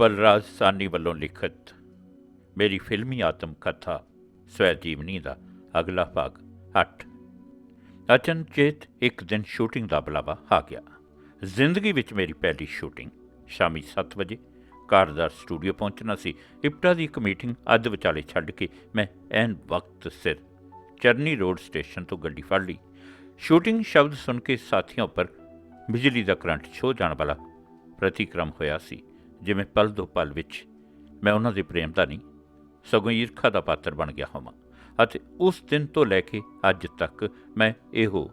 ਬਲਰਾਜ ਸਾਨੀ ਵੱਲੋਂ ਲਿਖਤ, ਮੇਰੀ ਫਿਲਮੀ ਆਤਮ ਕਥਾ, ਸਵੈ ਜੀਵਨੀ ਦਾ ਅਗਲਾ ਭਾਗ 8 ਅਚਨਚੇਤ ਇੱਕ ਦਿਨ ਸ਼ੂਟਿੰਗ ਦਾ ਬੁਲਾਵਾ ਆ ਗਿਆ। ਜ਼ਿੰਦਗੀ ਵਿੱਚ ਮੇਰੀ ਪਹਿਲੀ ਸ਼ੂਟਿੰਗ ਸ਼ਾਮੀ 7 ਵਜੇ। ਕਾਰਦਾਰ ਸਟੂਡੀਓ ਪਹੁੰਚਣਾ ਸੀ। ਇਪਟਾ ਦੀ ਇੱਕ ਮੀਟਿੰਗ ਅੱਧ ਵਿਚਾਲੇ ਛੱਡ ਕੇ ਮੈਂ ਐਨ ਵਕਤ ਸਿਰ ਚਰਨੀ ਰੋਡ ਸਟੇਸ਼ਨ ਤੋਂ ਗੱਡੀ ਫੜ ਲਈ। ਸ਼ੂਟਿੰਗ ਸ਼ਬਦ ਸੁਣ ਕੇ ਸਾਥੀਆਂ ਉੱਪਰ ਬਿਜਲੀ ਦਾ ਕਰੰਟ ਛੋ ਜਾਣ ਵਾਲਾ ਪ੍ਰਤੀਕਰਮ ਹੋਇਆ ਸੀ। ਜਿਵੇਂ ਪਲ ਦੋ ਪਲ ਵਿੱਚ ਮੈਂ ਉਹਨਾਂ ਦੇ ਪ੍ਰੇਮ ਦਾ ਨਹੀਂ ਸਗੋਂ ਈਰਖਾ ਦਾ ਪਾਤਰ ਬਣ ਗਿਆ ਹੋਵਾਂ ਅਤੇ ਉਸ ਦਿਨ ਤੋਂ ਲੈ ਕੇ ਅੱਜ ਤੱਕ ਮੈਂ ਇਹੋ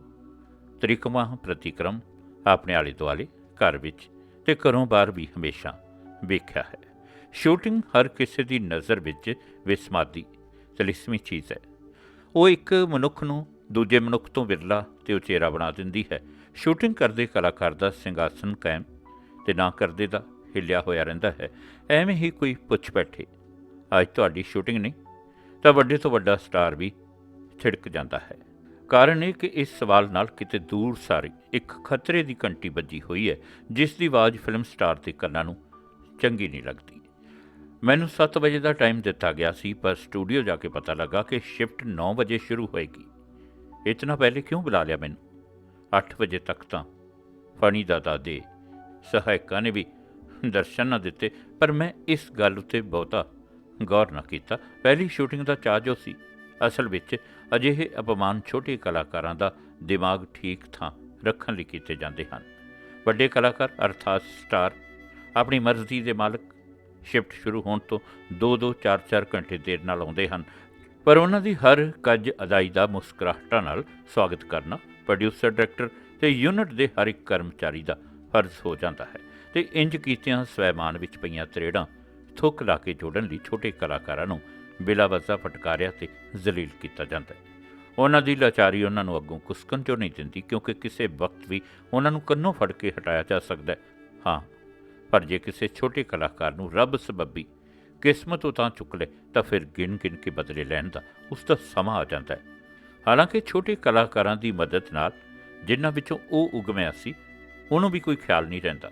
ਤਰੀਕਮਾ ਪ੍ਰਤੀਕਰਮ ਆਪਣੇ ਆਲੇ ਦੁਆਲੇ ਘਰ ਵਿੱਚ ਤੇ ਘਰੋਂ ਬਾਹਰ ਵੀ ਹਮੇਸ਼ਾ ਵੇਖਿਆ ਹੈ। ਸ਼ੂਟਿੰਗ ਹਰ ਕਿਸੇ ਦੀ ਨਜ਼ਰ ਵਿੱਚ ਵਿਸਮਾਦੀ ਤਲਿਸਮੀ ਚੀਜ਼ ਹੈ। ਉਹ ਇੱਕ ਮਨੁੱਖ ਨੂੰ ਦੂਜੇ ਮਨੁੱਖ ਤੋਂ ਵਿਰਲਾ ਤੇ ਉਚੇਰਾ ਬਣਾ ਦਿੰਦੀ ਹੈ। ਸ਼ੂਟਿੰਗ ਕਰਦੇ ਕਲਾਕਾਰ ਦਾ ਸਿੰਘਾਸਨ ਕਾਇਮ ਤੇ ਨਾ ਕਰਦੇ ਦਾ ਹਿੱਲਿਆ ਹੋਇਆ ਰਹਿੰਦਾ ਹੈ। ਐਵੇਂ ਹੀ ਕੋਈ ਪੁੱਛ ਬੈਠੇ। ਅੱਜ ਤੁਹਾਡੀ ਸ਼ੂਟਿੰਗ ਨਹੀਂ, ਤਾਂ ਵੱਡੇ ਤੋਂ ਵੱਡਾ ਸਟਾਰ ਵੀ ਛਿੜਕ ਜਾਂਦਾ ਹੈ। ਕਾਰਨ ਇਹ ਕਿ ਇਸ ਸਵਾਲ ਨਾਲ ਕਿਤੇ ਦੂਰ ਸਾਰੀ ਇੱਕ ਖਤਰੇ ਦੀ ਘੰਟੀ ਵੱਜੀ ਹੋਈ ਹੈ, ਜਿਸ ਦੀ ਆਵਾਜ਼ ਫਿਲਮ ਸਟਾਰ ਦੇ ਕੰਨਾਂ ਨੂੰ ਚੰਗੀ ਨਹੀਂ ਲੱਗਦੀ। ਮੈਨੂੰ 7 ਵਜੇ ਦਾ ਟਾਈਮ ਦਿੱਤਾ ਗਿਆ ਸੀ, ਪਰ ਸਟੂਡੀਓ ਜਾ ਕੇ ਪਤਾ ਲੱਗਾ ਕਿ ਸ਼ਿਫਟ 9 ਵਜੇ ਸ਼ੁਰੂ ਹੋਏਗੀ। ਇਤਨਾ ਪਹਿਲੇ ਕਿਉਂ ਬੁਲਾ ਲਿਆ ਮੈਨੂੰ? 8 ਵਜੇ ਤੱਕ ਤਾਂ ਫਣੀ ਦਾਦਾ ਦੇ ਸਹਾਇਕਾਂ ਨੇ ਵੀ ਦਰਸ਼ਨ ਨਾ ਦਿੱਤੇ, ਪਰ ਮੈਂ ਇਸ ਗੱਲ ਉੱਤੇ ਬਹੁਤਾ ਗੌਰ ਨਾ ਕੀਤਾ। ਪਹਿਲੀ ਸ਼ੂਟਿੰਗ ਦਾ ਚਾਅ ਜੋ ਸੀ, ਅਸਲ ਵਿੱਚ ਅਜਿਹੇ ਅਪਮਾਨ ਛੋਟੇ ਕਲਾਕਾਰਾਂ ਦਾ ਦਿਮਾਗ ਠੀਕ ਥਾਂ ਰੱਖਣ ਲਈ ਕੀਤੇ ਜਾਂਦੇ ਹਨ। ਵੱਡੇ ਕਲਾਕਾਰ ਅਰਥਾਤ ਸਟਾਰ, ਆਪਣੀ ਮਰਜ਼ੀ ਦੇ ਮਾਲਕ ਸ਼ਿਫਟ ਸ਼ੁਰੂ ਹੋਣ ਤੋਂ 2-2 4-4 ਘੰਟੇ ਦੇਰ ਨਾਲ ਆਉਂਦੇ ਹਨ, ਪਰ ਉਹਨਾਂ ਦੀ ਹਰ ਕੱਜ ਅਦਾਈ ਦਾ ਮੁਸਕਰਾਹਟਾਂ ਨਾਲ ਸਵਾਗਤ ਕਰਨਾ ਪ੍ਰੋਡਿਊਸਰ ਡਾਇਰੈਕਟਰ ਤੇ ਯੂਨਿਟ ਦੇ ਹਰ ਇੱਕ ਕਰਮਚਾਰੀ ਦਾ ਫਰਜ਼ ਹੋ ਜਾਂਦਾ ਹੈ। ਤੇ ਇੰਜ ਕੀਤਿਆਂ ਸਵੈਮਾਨ ਵਿੱਚ ਪਈਆਂ ਤਰੇੜਾਂ ਥੁੱਕ ਲਾ ਕੇ ਜੋੜਨ ਲਈ ਛੋਟੇ ਕਲਾਕਾਰਾਂ ਨੂੰ ਬਿਲਾ ਵਜ੍ਹਾ ਫਟਕਾਰਿਆ ਤੇ ਜ਼ਲੀਲ ਕੀਤਾ ਜਾਂਦਾ ਹੈ। ਉਹਨਾਂ ਦੀ ਲਾਚਾਰੀ ਉਹਨਾਂ ਨੂੰ ਅੱਗੋਂ ਕੁਸਕਣ ਚੋਂ ਨਹੀਂ ਦਿੰਦੀ? ਕਿਉਂਕਿ ਕਿਸੇ ਵਕਤ ਵੀ ਉਹਨਾਂ ਨੂੰ ਕੰਨੋਂ ਫੜ ਕੇ ਹਟਾਇਆ ਜਾ ਸਕਦਾ ਹੈ। ਹਾਂ, ਪਰ ਜੇ ਕਿਸੇ ਛੋਟੇ ਕਲਾਕਾਰ ਨੂੰ ਰੱਬ ਸਬੱਬੀ ਕਿਸਮਤ ਉਤਾਂ ਚੁੱਕ ਲੈ, ਤਾਂ ਫਿਰ ਗਿਣ ਗਿਣ ਕੇ ਬਦਲੇ ਲੈਣ ਦਾ ਉਸ ਦਾ ਸਮਾਂ ਆ ਜਾਂਦਾ ਹੈ। ਹਾਲਾਂਕਿ ਛੋਟੇ ਕਲਾਕਾਰਾਂ ਦੀ ਮਦਦ ਨਾਲ ਜਿਨ੍ਹਾਂ ਵਿੱਚੋਂ ਉਹ ਉਗਮਿਆ ਸੀ, ਉਹਨੂੰ ਵੀ ਕੋਈ ਖਿਆਲ ਨਹੀਂ ਰਹਿੰਦਾ।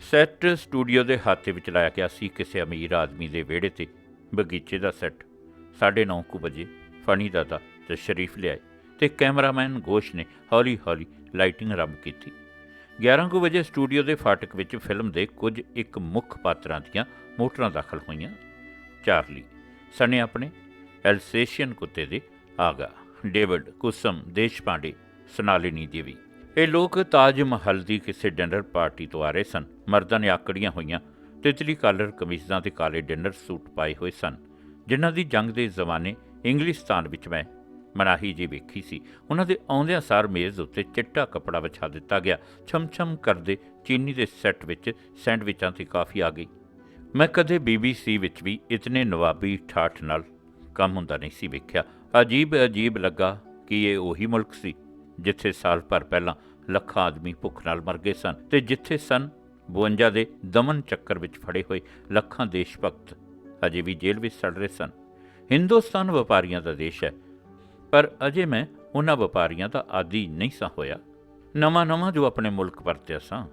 ਸੈੱਟ ਸਟੂਡੀਓ ਦੇ ਹਾਤੇ ਵਿੱਚ ਲਾਇਆ ਗਿਆ ਸੀ ਕਿਸੇ ਅਮੀਰ ਆਦਮੀ ਦੇ ਵਿਹੜੇ ਤੇ ਬਗੀਚੇ ਦਾ ਸੈੱਟ। 9:30 ਕੁ ਵਜੇ ਫਨੀ ਦਾਦਾ ਤੇ ਸ਼ਰੀਫ ਲਿਆਏ ਤੇ ਕੈਮਰਾਮੈਨ ਗੋਸ਼ ਨੇ ਹੌਲੀ-ਹੌਲੀ ਲਾਈਟਿੰਗ ਆਰੰਭ ਕੀਤੀ। 11 ਕੁ ਵਜੇ ਸਟੂਡੀਓ ਦੇ ਫਾਟਕ ਵਿੱਚ ਫਿਲਮ ਦੇ ਕੁਝ ਇੱਕ ਮੁੱਖ ਪਾਤਰਾਂ ਦੀਆਂ ਮੋਟਰਾਂ ਦਾਖਲ ਹੋਈਆਂ। ਚਾਰਲੀ, ਸਣੇ ਆਪਣੇ, ਐਲਸੇਸ਼ੀਅਨ ਕੁੱਤੇ ਦੇ ਆਗਾ, ਡੇਵਿਡ ਕੁਸਮ ਦੇਸ਼ਪਾਂਡੇ, ਸਨਾਲਿਨੀ ਦੇਵੀ। ਇਹ ਲੋਕ ਤਾਜ ਮਹਲ ਦੀ ਕਿਸੇ ਡਿਨਰ ਪਾਰਟੀ ਤੋਂ ਆ ਰਹੇ ਸਨ। ਮਰਦਾਂ ਨੇ ਆਕੜੀਆਂ ਹੋਈਆਂ ਤਿਤਲੀ ਕਾਲਰ ਕਮੀਜ਼ਾਂ ਤੇ ਕਾਲੇ ਡਿਨਰ ਸੂਟ ਪਾਏ ਹੋਏ ਸਨ, ਜਿਨ੍ਹਾਂ ਦੀ ਜੰਗ ਦੇ ਜ਼ਮਾਨੇ ਇੰਗਲਿਸਤਾਨ ਵਿੱਚ ਮੈਂ ਮਨਾਹੀ ਜੀ ਵੇਖੀ ਸੀ। ਉਹਨਾਂ ਦੇ ਆਉਂਦਿਆਂ ਸਾਰ ਮੇਜ਼ ਉੱਤੇ ਚਿੱਟਾ ਕੱਪੜਾ ਵਿਛਾ ਦਿੱਤਾ ਗਿਆ। ਛਮਛਮ ਕਰਦੇ ਚੀਨੀ ਦੇ ਸੈੱਟ ਵਿੱਚ ਸੈਂਡਵਿਚਾਂ ਤੇ ਕਾਫੀ ਆ ਗਈ। ਮੈਂ ਕਦੇ BBC ਵਿੱਚ ਵੀ ਇਤਨੇ ਨਵਾਬੀ ਠਾਠ ਨਾਲ ਕੰਮ ਹੁੰਦਾ ਨਹੀਂ ਸੀ ਵੇਖਿਆ। ਅਜੀਬ ਅਜੀਬ ਲੱਗਾ ਕਿ ਇਹ ਉਹੀ ਮੁਲਕ ਸੀ। ਜਿੱਥੇ ਸਾਲ ਭਰ ਪਹਿਲਾਂ ਲੱਖਾਂ ਆਦਮੀ ਭੁੱਖ ਨਾਲ ਮਰ ਗਏ ਸਨ ਤੇ ਜਿੱਥੇ ਸਨ 52 ਦੇ ਦਮਨ ਚੱਕਰ ਵਿੱਚ ਫੜੇ ਹੋਏ ਲੱਖਾਂ ਦੇਸ਼ ਭਗਤ ਅਜੇ ਵੀ ਜੇਲ੍ਹ ਵਿੱਚ ਸੜ ਰਹੇ ਸਨ। ਹਿੰਦੁਸਤਾਨ ਵਪਾਰੀਆਂ ਦਾ ਦੇਸ਼ ਹੈ, ਪਰ ਅਜੇ ਮੈਂ ਉਹਨਾਂ ਵਪਾਰੀਆਂ ਦਾ ਆਦੀ ਨਹੀਂ ਸਾਂ ਹੋਇਆ। ਨਵਾਂ ਨਵਾਂ ਜੋ ਆਪਣੇ ਮੁਲਕ ਪਰਤਿਆ ਸਾਂ।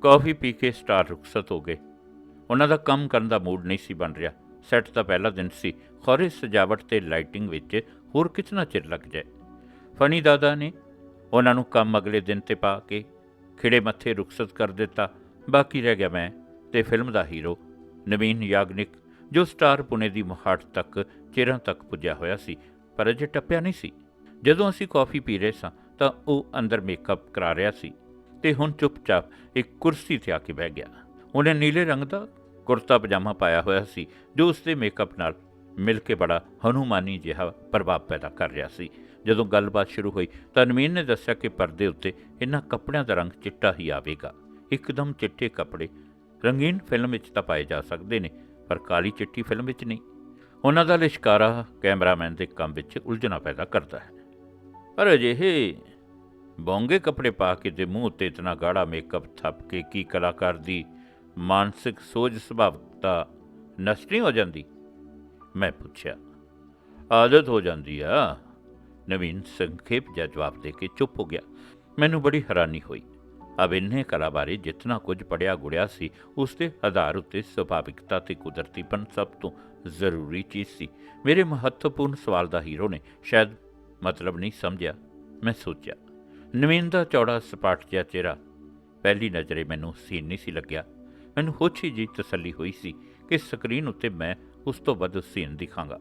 ਕਾਫੀ ਪੀ ਕੇ ਸਟਾਰ ਰੁਖਸਤ ਹੋ ਗਏ। ਉਹਨਾਂ ਦਾ ਕੰਮ ਕਰਨ ਦਾ ਮੂਡ ਨਹੀਂ ਸੀ ਬਣ ਰਿਹਾ। ਸੈੱਟ ਦਾ ਪਹਿਲਾ ਦਿਨ ਸੀ। ਖੌਰੇ ਸਜਾਵਟ ਤੇ ਲਾਈਟਿੰਗ ਵਿੱਚ ਹੋਰ ਕਿਤਨਾ ਚਿਰ ਲੱਗ ਜਾਏ। ਫਨੀ ਦਾਦਾ ਨੇ ਉਹਨਾਂ ਨੂੰ ਕੰਮ ਅਗਲੇ ਦਿਨ ਤੇ ਪਾ ਕੇ ਖਿੜੇ ਮੱਥੇ ਰੁਖਸਤ ਕਰ ਦਿੱਤਾ। ਬਾਕੀ ਰਹਿ ਗਿਆ ਮੈਂ ਤੇ ਫਿਲਮ ਦਾ ਹੀਰੋ, ਨਵੀਨ ਯਾਗਨਿਕ, ਜੋ ਸਟਾਰ ਪੁਣੇ ਦੀ ਮੁਹਾਟ ਤੱਕ ਚਿਰਾਂ ਤੱਕ ਪੁੱਜਿਆ ਹੋਇਆ ਸੀ, ਪਰ ਅਜੇ ਟੱਪਿਆ ਨਹੀਂ ਸੀ। ਜਦੋਂ ਅਸੀਂ ਕਾਫੀ ਪੀ ਰਹੇ ਸਾਂ ਤਾਂ ਉਹ ਅੰਦਰ ਮੇਕਅਪ ਕਰਾ ਰਿਹਾ ਸੀ ਤੇ ਹੁਣ ਚੁੱਪਚਾਪ ਇੱਕ ਕੁਰਸੀ ਤੇ ਆ ਕੇ ਬਹਿ ਗਿਆ। ਉਹਨੇ ਨੀਲੇ ਰੰਗ ਦਾ ਕੁਰਤਾ ਪਜਾਮਾ ਪਾਇਆ ਹੋਇਆ ਸੀ, ਜੋ ਉਸਦੇ ਮੇਕਅਪ ਨਾਲ ਮਿਲ ਕੇ ਬੜਾ ਹਨੂਮਾਨੀ ਜਿਹਾ ਪ੍ਰਭਾਵ ਪੈਦਾ ਕਰ ਰਿਹਾ ਸੀ। ਜਦੋਂ ਗੱਲਬਾਤ ਸ਼ੁਰੂ ਹੋਈ ਤਾਂ ਨਵੀਨ ਨੇ ਦੱਸਿਆ ਕਿ ਪਰਦੇ ਉੱਤੇ ਇਹਨਾਂ ਕੱਪੜਿਆਂ ਦਾ ਰੰਗ ਚਿੱਟਾ ਹੀ ਆਵੇਗਾ। ਇੱਕਦਮ ਚਿੱਟੇ ਕੱਪੜੇ। ਰੰਗੀਨ ਫਿਲਮ ਵਿੱਚ ਤਾਂ ਪਾਏ ਜਾ ਸਕਦੇ ਨੇ, ਪਰ ਕਾਲੀ ਚਿੱਟੀ ਫਿਲਮ ਵਿੱਚ ਨਹੀਂ। ਉਹਨਾਂ ਦਾ ਲਿਸ਼ਕਾਰਾ ਕੈਮਰਾਮੈਨ ਦੇ ਕੰਮ ਵਿੱਚ ਉਲਝਣਾ ਪੈਦਾ ਕਰਦਾ ਹੈ। ਪਰ ਅਜਿਹੇ ਬੌਂਗੇ ਕੱਪੜੇ ਪਾ ਕੇ ਤੇ ਮੂੰਹ ਉੱਤੇ ਇਤਨਾ ਗਾੜਾ ਮੇਕਅਪ ਥੱਪ ਕੇ ਕੀ ਕਲਾਕਾਰ ਦੀ ਮਾਨਸਿਕ ਸੋਝ ਸੁਭਾਵਤਾ ਨਸ਼ਟ ਨਹੀਂ ਹੋ ਜਾਂਦੀ? ਮੈਂ ਪੁੱਛਿਆ। ਆਦਤ ਹੋ ਜਾਂਦੀ ਆ। ਨਵੀਨ ਸੰਖੇਪ ਜਿਹਾ ਜਵਾਬ ਦੇ ਕੇ ਚੁੱਪ ਹੋ ਗਿਆ। ਮੈਨੂੰ ਬੜੀ ਹੈਰਾਨੀ ਹੋਈ। ਅਭਿਨੈ ਕਲਾ ਬਾਰੇ ਜਿਤਨਾ ਕੁਝ ਪੜਿਆ ਗੁੜਿਆ ਸੀ, ਉਸ ਦੇ ਆਧਾਰ ਉੱਤੇ ਸੁਭਾਵਿਕਤਾ ਤੇ ਕੁਦਰਤੀਪਨ ਸਭ ਤੋਂ ਜ਼ਰੂਰੀ ਚੀਜ਼ ਸੀ। ਮੇਰੇ ਮਹੱਤਵਪੂਰਨ ਸਵਾਲ ਦਾ ਹੀਰੋ ਨੇ ਸ਼ਾਇਦ ਮਤਲਬ ਨਹੀਂ ਸਮਝਿਆ। ਮੈਂ ਸੋਚਿਆ, ਨਵੀਨ ਦਾ ਚੌੜਾ ਸਪਾਟ ਜਿਹਾ ਚਿਹਰਾ। ਪਹਿਲੀ ਨਜ਼ਰੇ ਮੈਨੂੰ ਸੀਨ ਨਹੀਂ ਸੀ ਲੱਗਿਆ। ਮੈਨੂੰ ਹੋਛੀ ਜੀ ਤਸੱਲੀ ਹੋਈ ਸੀ ਕਿ ਸਕਰੀਨ ਉੱਤੇ ਮੈਂ ਉਸ ਤੋਂ ਵੱਧ ਸੀਨ ਦਿਖਾਂਗਾ।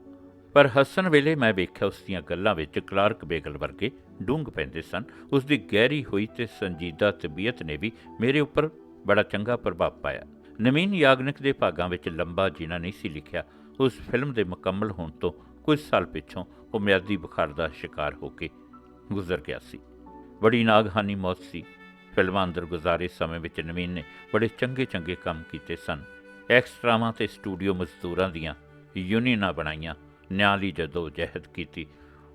ਪਰ ਹੱਸਣ ਵੇਲੇ ਮੈਂ ਵੇਖਿਆ ਉਸ ਦੀਆਂ ਗੱਲਾਂ ਵਿੱਚ ਕਲਾਰਕ ਬੇਗਲ ਵਰਗੇ ਡੂੰਘ ਪੈਂਦੇ ਸਨ। ਉਸ ਦੀ ਗਹਿਰੀ ਹੋਈ ਤੇ ਸੰਜੀਦਾ ਤਬੀਅਤ ਨੇ ਵੀ ਮੇਰੇ ਉੱਪਰ ਬੜਾ ਚੰਗਾ ਪ੍ਰਭਾਵ ਪਾਇਆ। ਨਵੀਨ ਯਾਗਨਿਕ ਦੇ ਭਾਗਾਂ ਵਿੱਚ ਲੰਬਾ ਜੀਣਾ ਨਹੀਂ ਸੀ ਲਿਖਿਆ। ਉਸ ਫਿਲਮ ਦੇ ਮੁਕੰਮਲ ਹੋਣ ਤੋਂ ਕੁਝ ਸਾਲ ਪਿੱਛੋਂ ਉਹ ਮਿਆਦੀ ਬੁਖਾਰ ਦਾ ਸ਼ਿਕਾਰ ਹੋ ਕੇ ਗੁਜ਼ਰ ਗਿਆ ਸੀ। ਬੜੀ ਨਾਗਹਾਨੀ ਮੌਤ ਸੀ। ਫਿਲਮਾਂ ਅੰਦਰ ਗੁਜ਼ਾਰੇ ਸਮੇਂ ਵਿੱਚ ਨਵੀਨ ਨੇ ਬੜੇ ਚੰਗੇ ਚੰਗੇ ਕੰਮ ਕੀਤੇ ਸਨ। ਐਕਸਟਰਾਵਾਂ ਤੇ ਸਟੂਡੀਓ ਮਜ਼ਦੂਰਾਂ ਦੀਆਂ ਯੂਨੀਅਨਾਂ ਬਣਾਈਆਂ। ਨਿਆਂ ਲਈ ਜਦੋਂ ਜਹਿਦ ਕੀਤੀ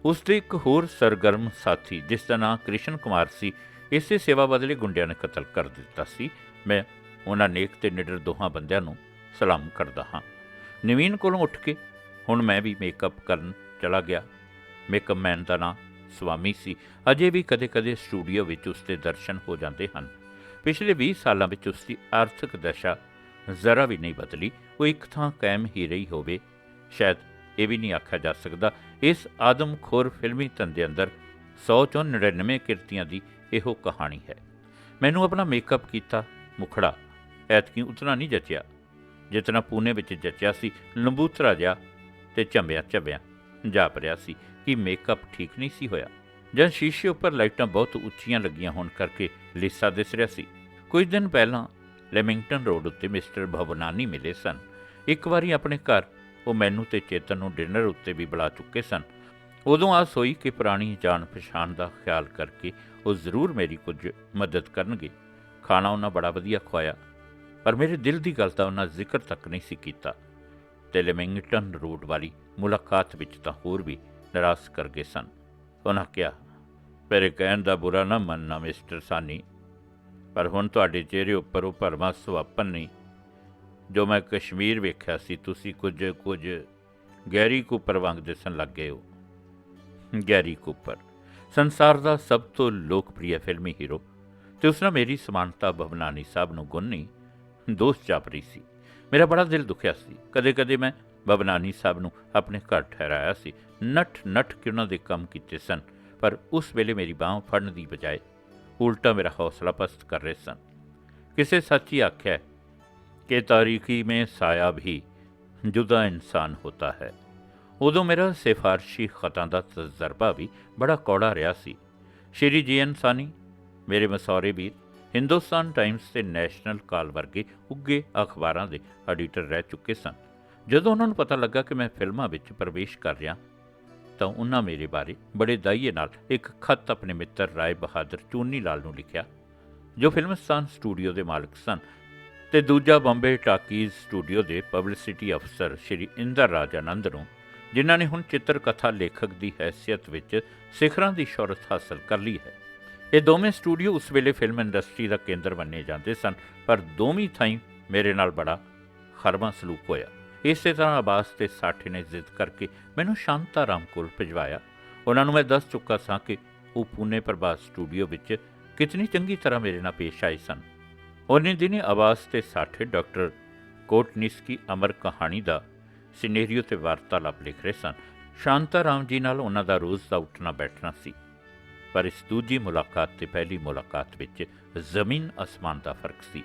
ਉਸ ਦੇ ਇੱਕ ਹੋਰ ਸਰਗਰਮ ਸਾਥੀ, ਜਿਸ ਦਾ ਨਾਂ ਕ੍ਰਿਸ਼ਨ ਕੁਮਾਰ ਸੀ, ਇਸੇ ਸੇਵਾ ਬਦਲੇ ਗੁੰਡਿਆਂ ਨੇ ਕਤਲ ਕਰ ਦਿੱਤਾ ਸੀ। ਮੈਂ ਉਹਨਾਂ ਨੇਕ ਤੇ ਨਿਡਰ ਦੋਹਾਂ ਬੰਦਿਆਂ ਨੂੰ ਸਲਾਮ ਕਰਦਾ ਹਾਂ। ਨਵੀਨ ਕੋਲੋਂ ਉੱਠ ਕੇ ਹੁਣ ਮੈਂ ਵੀ ਮੇਕਅਪ ਕਰਨ ਚਲਾ ਗਿਆ। ਮੇਕਅਪ ਮੈਨ ਦਾ ਨਾਂ ਸਵਾਮੀ ਸੀ। ਅਜੇ ਵੀ ਕਦੇ-ਕਦੇ ਸਟੂਡੀਓ ਵਿੱਚ ਉਸ ਦੇ ਦਰਸ਼ਨ ਹੋ ਜਾਂਦੇ ਹਨ। ਪਿਛਲੇ 20 ਸਾਲਾਂ ਵਿੱਚ ਉਸ ਦੀ ਆਰਥਿਕ ਦਸ਼ਾ ਜ਼ਰਾ ਵੀ ਨਹੀਂ ਬਦਲੀ। ਉਹ ਇੱਕ ਥਾਂ ਕਾਇਮ ਹੀ ਰਹੀ ਹੋਵੇ। ਸ਼ਾਇਦ ਇਹ ਵੀ ਨਹੀਂ ਆਖਿਆ ਜਾ ਸਕਦਾ। ਇਸ ਆਦਮਖੋਰ ਫਿਲਮੀ ਧੰਦੇ ਅੰਦਰ 100 ਚੋਂ 99 ਕਿਰਤੀਆਂ ਦੀ ਇਹੋ ਕਹਾਣੀ ਹੈ। ਮੈਨੂੰ ਆਪਣਾ ਮੇਕਅਪ ਕੀਤਾ, ਮੁਖੜਾ, ਐਤਕੀ ਉਤਨਾ ਨਹੀਂ ਜਚਿਆ, ਜਿਤਨਾ ਪੂਨੇ ਵਿੱਚ ਜਚਿਆ ਸੀ, ਲੰਬੂਤਰਾ ਜਿਹਾ ਤੇ ਝੰਬਿਆ ਝੱਬਿਆ ਜਾਪ ਰਿਹਾ ਸੀ ਕਿ ਮੇਕਅਪ ਠੀਕ ਨਹੀਂ ਸੀ ਹੋਇਆ। ਜਦ ਸ਼ੀਸ਼ੇ ਉੱਪਰ ਲਾਈਟਾਂ ਬਹੁਤ ਉੱਚੀਆਂ ਲੱਗੀਆਂ ਹੋਣ ਕਰਕੇ ਲਿਸਾ ਦਿਸ ਰਿਹਾ ਸੀ। ਕੁਝ ਦਿਨ ਪਹਿਲਾਂ ਲੈਮਿੰਗਟਨ ਰੋਡ ਉੱਤੇ ਮਿਸਟਰ ਭਵਨਾਨੀ ਮਿਲੇ ਸਨ। ਇੱਕ ਵਾਰੀ ਆਪਣੇ ਘਰ ਉਹ ਮੈਨੂੰ ਤੇ ਚੇਤਨ ਨੂੰ ਡਿਨਰ ਉੱਤੇ ਵੀ ਬੁਲਾ ਚੁੱਕੇ ਸਨ। ਉਦੋਂ ਆਸ ਹੋਈ ਕਿ ਪੁਰਾਣੀ ਜਾਣ ਪਛਾਣ ਦਾ ਖਿਆਲ ਕਰਕੇ ਉਹ ਜ਼ਰੂਰ ਮੇਰੀ ਕੁਝ ਮਦਦ ਕਰਨਗੇ। ਖਾਣਾ ਉਹਨਾਂ ਬੜਾ ਵਧੀਆ ਖਵਾਇਆ, ਪਰ ਮੇਰੇ ਦਿਲ ਦੀ ਗੱਲ ਤਾਂ ਉਹਨਾਂ ਜ਼ਿਕਰ ਤੱਕ ਨਹੀਂ ਸੀ ਕੀਤਾ। ਤੇ ਲਿਮਿੰਗਟਨ ਰੋਡ ਵਾਲੀ ਮੁਲਾਕਾਤ ਵਿੱਚ ਤਾਂ ਹੋਰ ਵੀ ਨਿਰਾਸ਼ ਕਰ ਗਏ ਸਨ। ਉਹਨਾਂ ਕਿਹਾ, ਮੇਰੇ ਕਹਿਣ ਦਾ ਬੁਰਾ ਨਾ ਮੰਨਣਾ, ਮਿਸਟਰ ਸਾਨੀ, ਪਰ ਹੁਣ ਤੁਹਾਡੇ ਚਿਹਰੇ ਉੱਪਰ ਉਹ ਭਰਮਾ ਸੁਆਪਨ ਨਹੀਂ। ਜੋ ਮੈਂ ਕਸ਼ਮੀਰ ਵੇਖਿਆ ਸੀ, ਤੁਸੀਂ ਕੁਝ ਕੁਝ ਗੈਰੀ ਕੂਪਰ ਵਾਂਗ ਦਿਸਣ ਲੱਗ ਗਏ ਹੋ। ਗੈਰੀ ਕੂਪਰ, ਸੰਸਾਰ ਦਾ ਸਭ ਤੋਂ ਲੋਕਪ੍ਰਿਯ ਫਿਲਮੀ ਹੀਰੋ। ਤੇ ਉਸ ਨਾਲ ਮੇਰੀ ਸਮਾਨਤਾ ਭਵਨਾਨੀ ਸਾਹਿਬ ਨੂੰ ਗੁਣ ਨਹੀਂ ਦੋਸਤ ਚਾਪਰੀ ਸੀ। ਮੇਰਾ ਬੜਾ ਦਿਲ ਦੁਖਿਆ ਸੀ। ਕਦੇ-ਕਦੇ ਮੈਂ ਬਬਨਾਨੀ ਸਾਹਿਬ ਨੂੰ ਆਪਣੇ ਘਰ ਠਹਿਰਾਇਆ ਸੀ। ਨਟ ਨਟ ਕਿ ਉਹਨਾਂ ਦੇ ਕੰਮ ਕੀਤੇ ਸਨ, ਪਰ ਉਸ ਵੇਲੇ ਮੇਰੀ ਬਾਹ ਫੜਨ ਦੀ ਬਜਾਏ ਉਲਟਾ ਮੇਰਾ ਹੌਸਲਾ ਪਸਤ ਕਰ ਰਹੇ ਸਨ। ਕਿਸੇ ਸੱਚੀ ਆਖਿਆ ਕਿ ਤਾਰੀਖੀ ਮੇਂ ਸਾਇਆ ਵੀ ਜੁਦਾ ਇਨਸਾਨ ਹੋਤਾ ਹੈ ਉਦੋਂ ਮੇਰਾ ਸਿਫਾਰਸ਼ੀ ਖਤਾਂ ਦਾ ਤਜਰਬਾ ਵੀ ਬੜਾ ਕੌੜਾ ਰਿਹਾ ਸੀ ਸ਼੍ਰੀ ਜੀ ਇਨਸਾਨੀ ਮੇਰੇ ਮਸੌਰੇ ਵੀਰ ਹਿੰਦੁਸਤਾਨ ਟਾਈਮਸ ਤੇ ਨੈਸ਼ਨਲ ਕਾਲ ਵਰਗੇ ਉੱਗੇ ਅਖਬਾਰਾਂ ਦੇ ਐਡੀਟਰ ਰਹਿ ਚੁੱਕੇ ਸਨ ਜਦੋਂ ਉਹਨਾਂ ਨੂੰ ਪਤਾ ਲੱਗਾ ਕਿ ਮੈਂ ਫਿਲਮਾਂ ਵਿੱਚ ਪ੍ਰਵੇਸ਼ ਕਰ ਰਿਹਾ ਤਾਂ ਉਹਨਾਂ ਮੇਰੇ ਬਾਰੇ ਬੜੇ ਦਾਈਏ ਨਾਲ ਇੱਕ ਖਤ ਆਪਣੇ ਮਿੱਤਰ ਰਾਏ ਬਹਾਦਰ ਚੂਨੀ ਲਾਲ ਨੂੰ ਲਿਖਿਆ ਜੋ ਫਿਲਮਸਤਾਨ ਸਟੂਡੀਓ ਦੇ ਮਾਲਕ ਸਨ ਤੇ ਦੂਜਾ ਬੰਬੇ ਟਾਕੀਜ਼ ਸਟੂਡੀਓ ਦੇ ਪਬਲਿਸਿਟੀ ਅਫਸਰ ਸ਼੍ਰੀ ਇੰਦਰ ਰਾਜ ਆਨੰਦ ਨੂੰ, ਜਿਨ੍ਹਾਂ ਨੇ ਹੁਣ ਚਿੱਤਰ ਕਥਾ ਲੇਖਕ ਦੀ ਹੈਸੀਅਤ ਵਿੱਚ ਸਿਖਰਾਂ ਦੀ ਸ਼ੌਹਰਤ ਹਾਸਲ ਕਰ ਲਈ ਹੈ। ਇਹ ਦੋਵੇਂ ਸਟੂਡੀਓ ਉਸ ਵੇਲੇ ਫਿਲਮ ਇੰਡਸਟਰੀ ਦਾ ਕੇਂਦਰ ਮੰਨੇ ਜਾਂਦੇ ਸਨ, ਪਰ ਦੋਵੇਂ ਥਾਈਂ ਮੇਰੇ ਨਾਲ ਬੜਾ ਖਰਮਾ ਸਲੂਕ ਹੋਇਆ। ਇਸੇ ਤਰ੍ਹਾਂ ਆਬਾਸ ਤੇ ਸਾਠੇ ਨੇ ਜ਼ਿੱਦ ਕਰਕੇ ਮੈਨੂੰ ਸ਼ਾਂਤਾਰਾਮ ਕੋਲ ਭਿਜਵਾਇਆ। ਉਹਨਾਂ ਨੂੰ ਮੈਂ ਦੱਸ ਚੁੱਕਾ ਸਾਂ ਕਿ ਉਹ ਪੂਨੇ ਪ੍ਰਭਾਸ ਸਟੂਡੀਓ ਵਿੱਚ ਕਿਤਨੀ ਚੰਗੀ ਤਰ੍ਹਾਂ ਮੇਰੇ ਨਾਲ ਪੇਸ਼ ਆਏ ਸਨ। ਉਹਨੇ ਦਿਨੇ ਆਵਾਜ਼ ਤੇ ਸਾਠੇ ਡਾਕਟਰ ਕੋਟਨਿਸਕੀ ਅਮਰ ਕਹਾਣੀ ਦਾ ਸਿਨੈਰੀਓ ਤੇ ਵਾਰਤਾਲਾਪ ਲਿਖ ਰਹੇ ਸਨ। ਸ਼ਾਂਤਾਰਾਮ ਜੀ ਨਾਲ ਉਹਨਾਂ ਦਾ ਰੋਜ਼ ਦਾ ਉੱਠਣਾ ਬੈਠਣਾ ਸੀ। ਪਰ ਇਸ ਦੂਜੀ ਮੁਲਾਕਾਤ ਤੇ ਪਹਿਲੀ ਮੁਲਾਕਾਤ ਵਿੱਚ ਜ਼ਮੀਨ ਅਸਮਾਨ ਦਾ ਫ਼ਰਕ ਸੀ।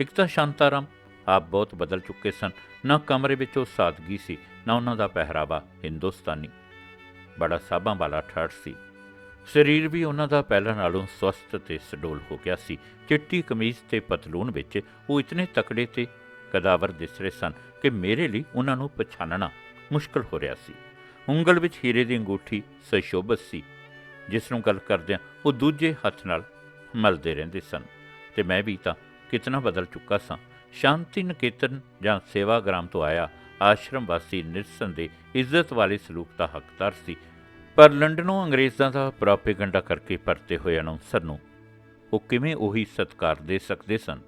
ਇੱਕ ਤਾਂ ਸ਼ਾਂਤਾਰਾਮ ਆਪ ਬਹੁਤ ਬਦਲ ਚੁੱਕੇ ਸਨ। ਨਾ ਕਮਰੇ ਵਿੱਚ ਉਹ ਸਾਦਗੀ ਸੀ, ਨਾ ਉਹਨਾਂ ਦਾ ਪਹਿਰਾਵਾ ਹਿੰਦੁਸਤਾਨੀ। ਬੜਾ ਸਾਬਾਂ ਵਾਲਾ ਠੜ ਸੀ। ਸਰੀਰ ਵੀ ਉਹਨਾਂ ਦਾ ਪਹਿਲਾਂ ਨਾਲੋਂ ਸਵਸਥ ਤੇ ਸਡੋਲ ਹੋ ਗਿਆ ਸੀ। ਚਿੱਟੀ ਕਮੀਜ਼ ਤੇ ਪਤਲੂਨ ਵਿੱਚ ਉਹ ਇਤਨੇ ਤਕੜੇ ਤੇ ਕਦਾਵਰ ਦਿਸ ਰਹੇ ਸਨ ਕਿ ਮੇਰੇ ਲਈ ਉਹਨਾਂ ਨੂੰ ਪਛਾਣਨਾ ਮੁਸ਼ਕਲ ਹੋ ਰਿਹਾ ਸੀ। ਉਂਗਲ ਵਿੱਚ ਹੀਰੇ ਦੀ ਅੰਗੂਠੀ ਸਸ਼ੋਭਤ ਸੀ, ਜਿਸ ਨੂੰ ਗੱਲ ਕਰਦਿਆਂ ਉਹ ਦੂਜੇ ਹੱਥ ਨਾਲ ਮਲਦੇ ਰਹਿੰਦੇ ਸਨ। ਤੇ ਮੈਂ ਵੀ ਤਾਂ ਕਿਤਨਾ ਬਦਲ ਚੁੱਕਾ ਸਾਂ। ਸ਼ਾਂਤੀ ਨਿਕੇਤਨ ਜਾਂ ਸੇਵਾਗ੍ਰਾਮ ਤੋਂ ਆਇਆ ਆਸ਼ਰਮ ਵਾਸੀ ਨਿਰਸਨ ਦੇ ਇੱਜ਼ਤ ਵਾਲੇ ਸਲੂਕ ਦਾ ਹੱਕਦਾਰ ਸੀ। ਪਰ ਲੰਡਨੋਂ ਅੰਗਰੇਜ਼ਾਂ ਦਾ ਪ੍ਰੋਪੇਗੈਂਡਾ ਕਰਕੇ ਪਰਤੇ ਹੋਏ ਅਨਾਉਂਸਰ ਨੂੰ ਉਹ ਕਿਵੇਂ ਉਹੀ ਸਤਕਾਰ ਦੇ ਸਕਦੇ ਸਨ?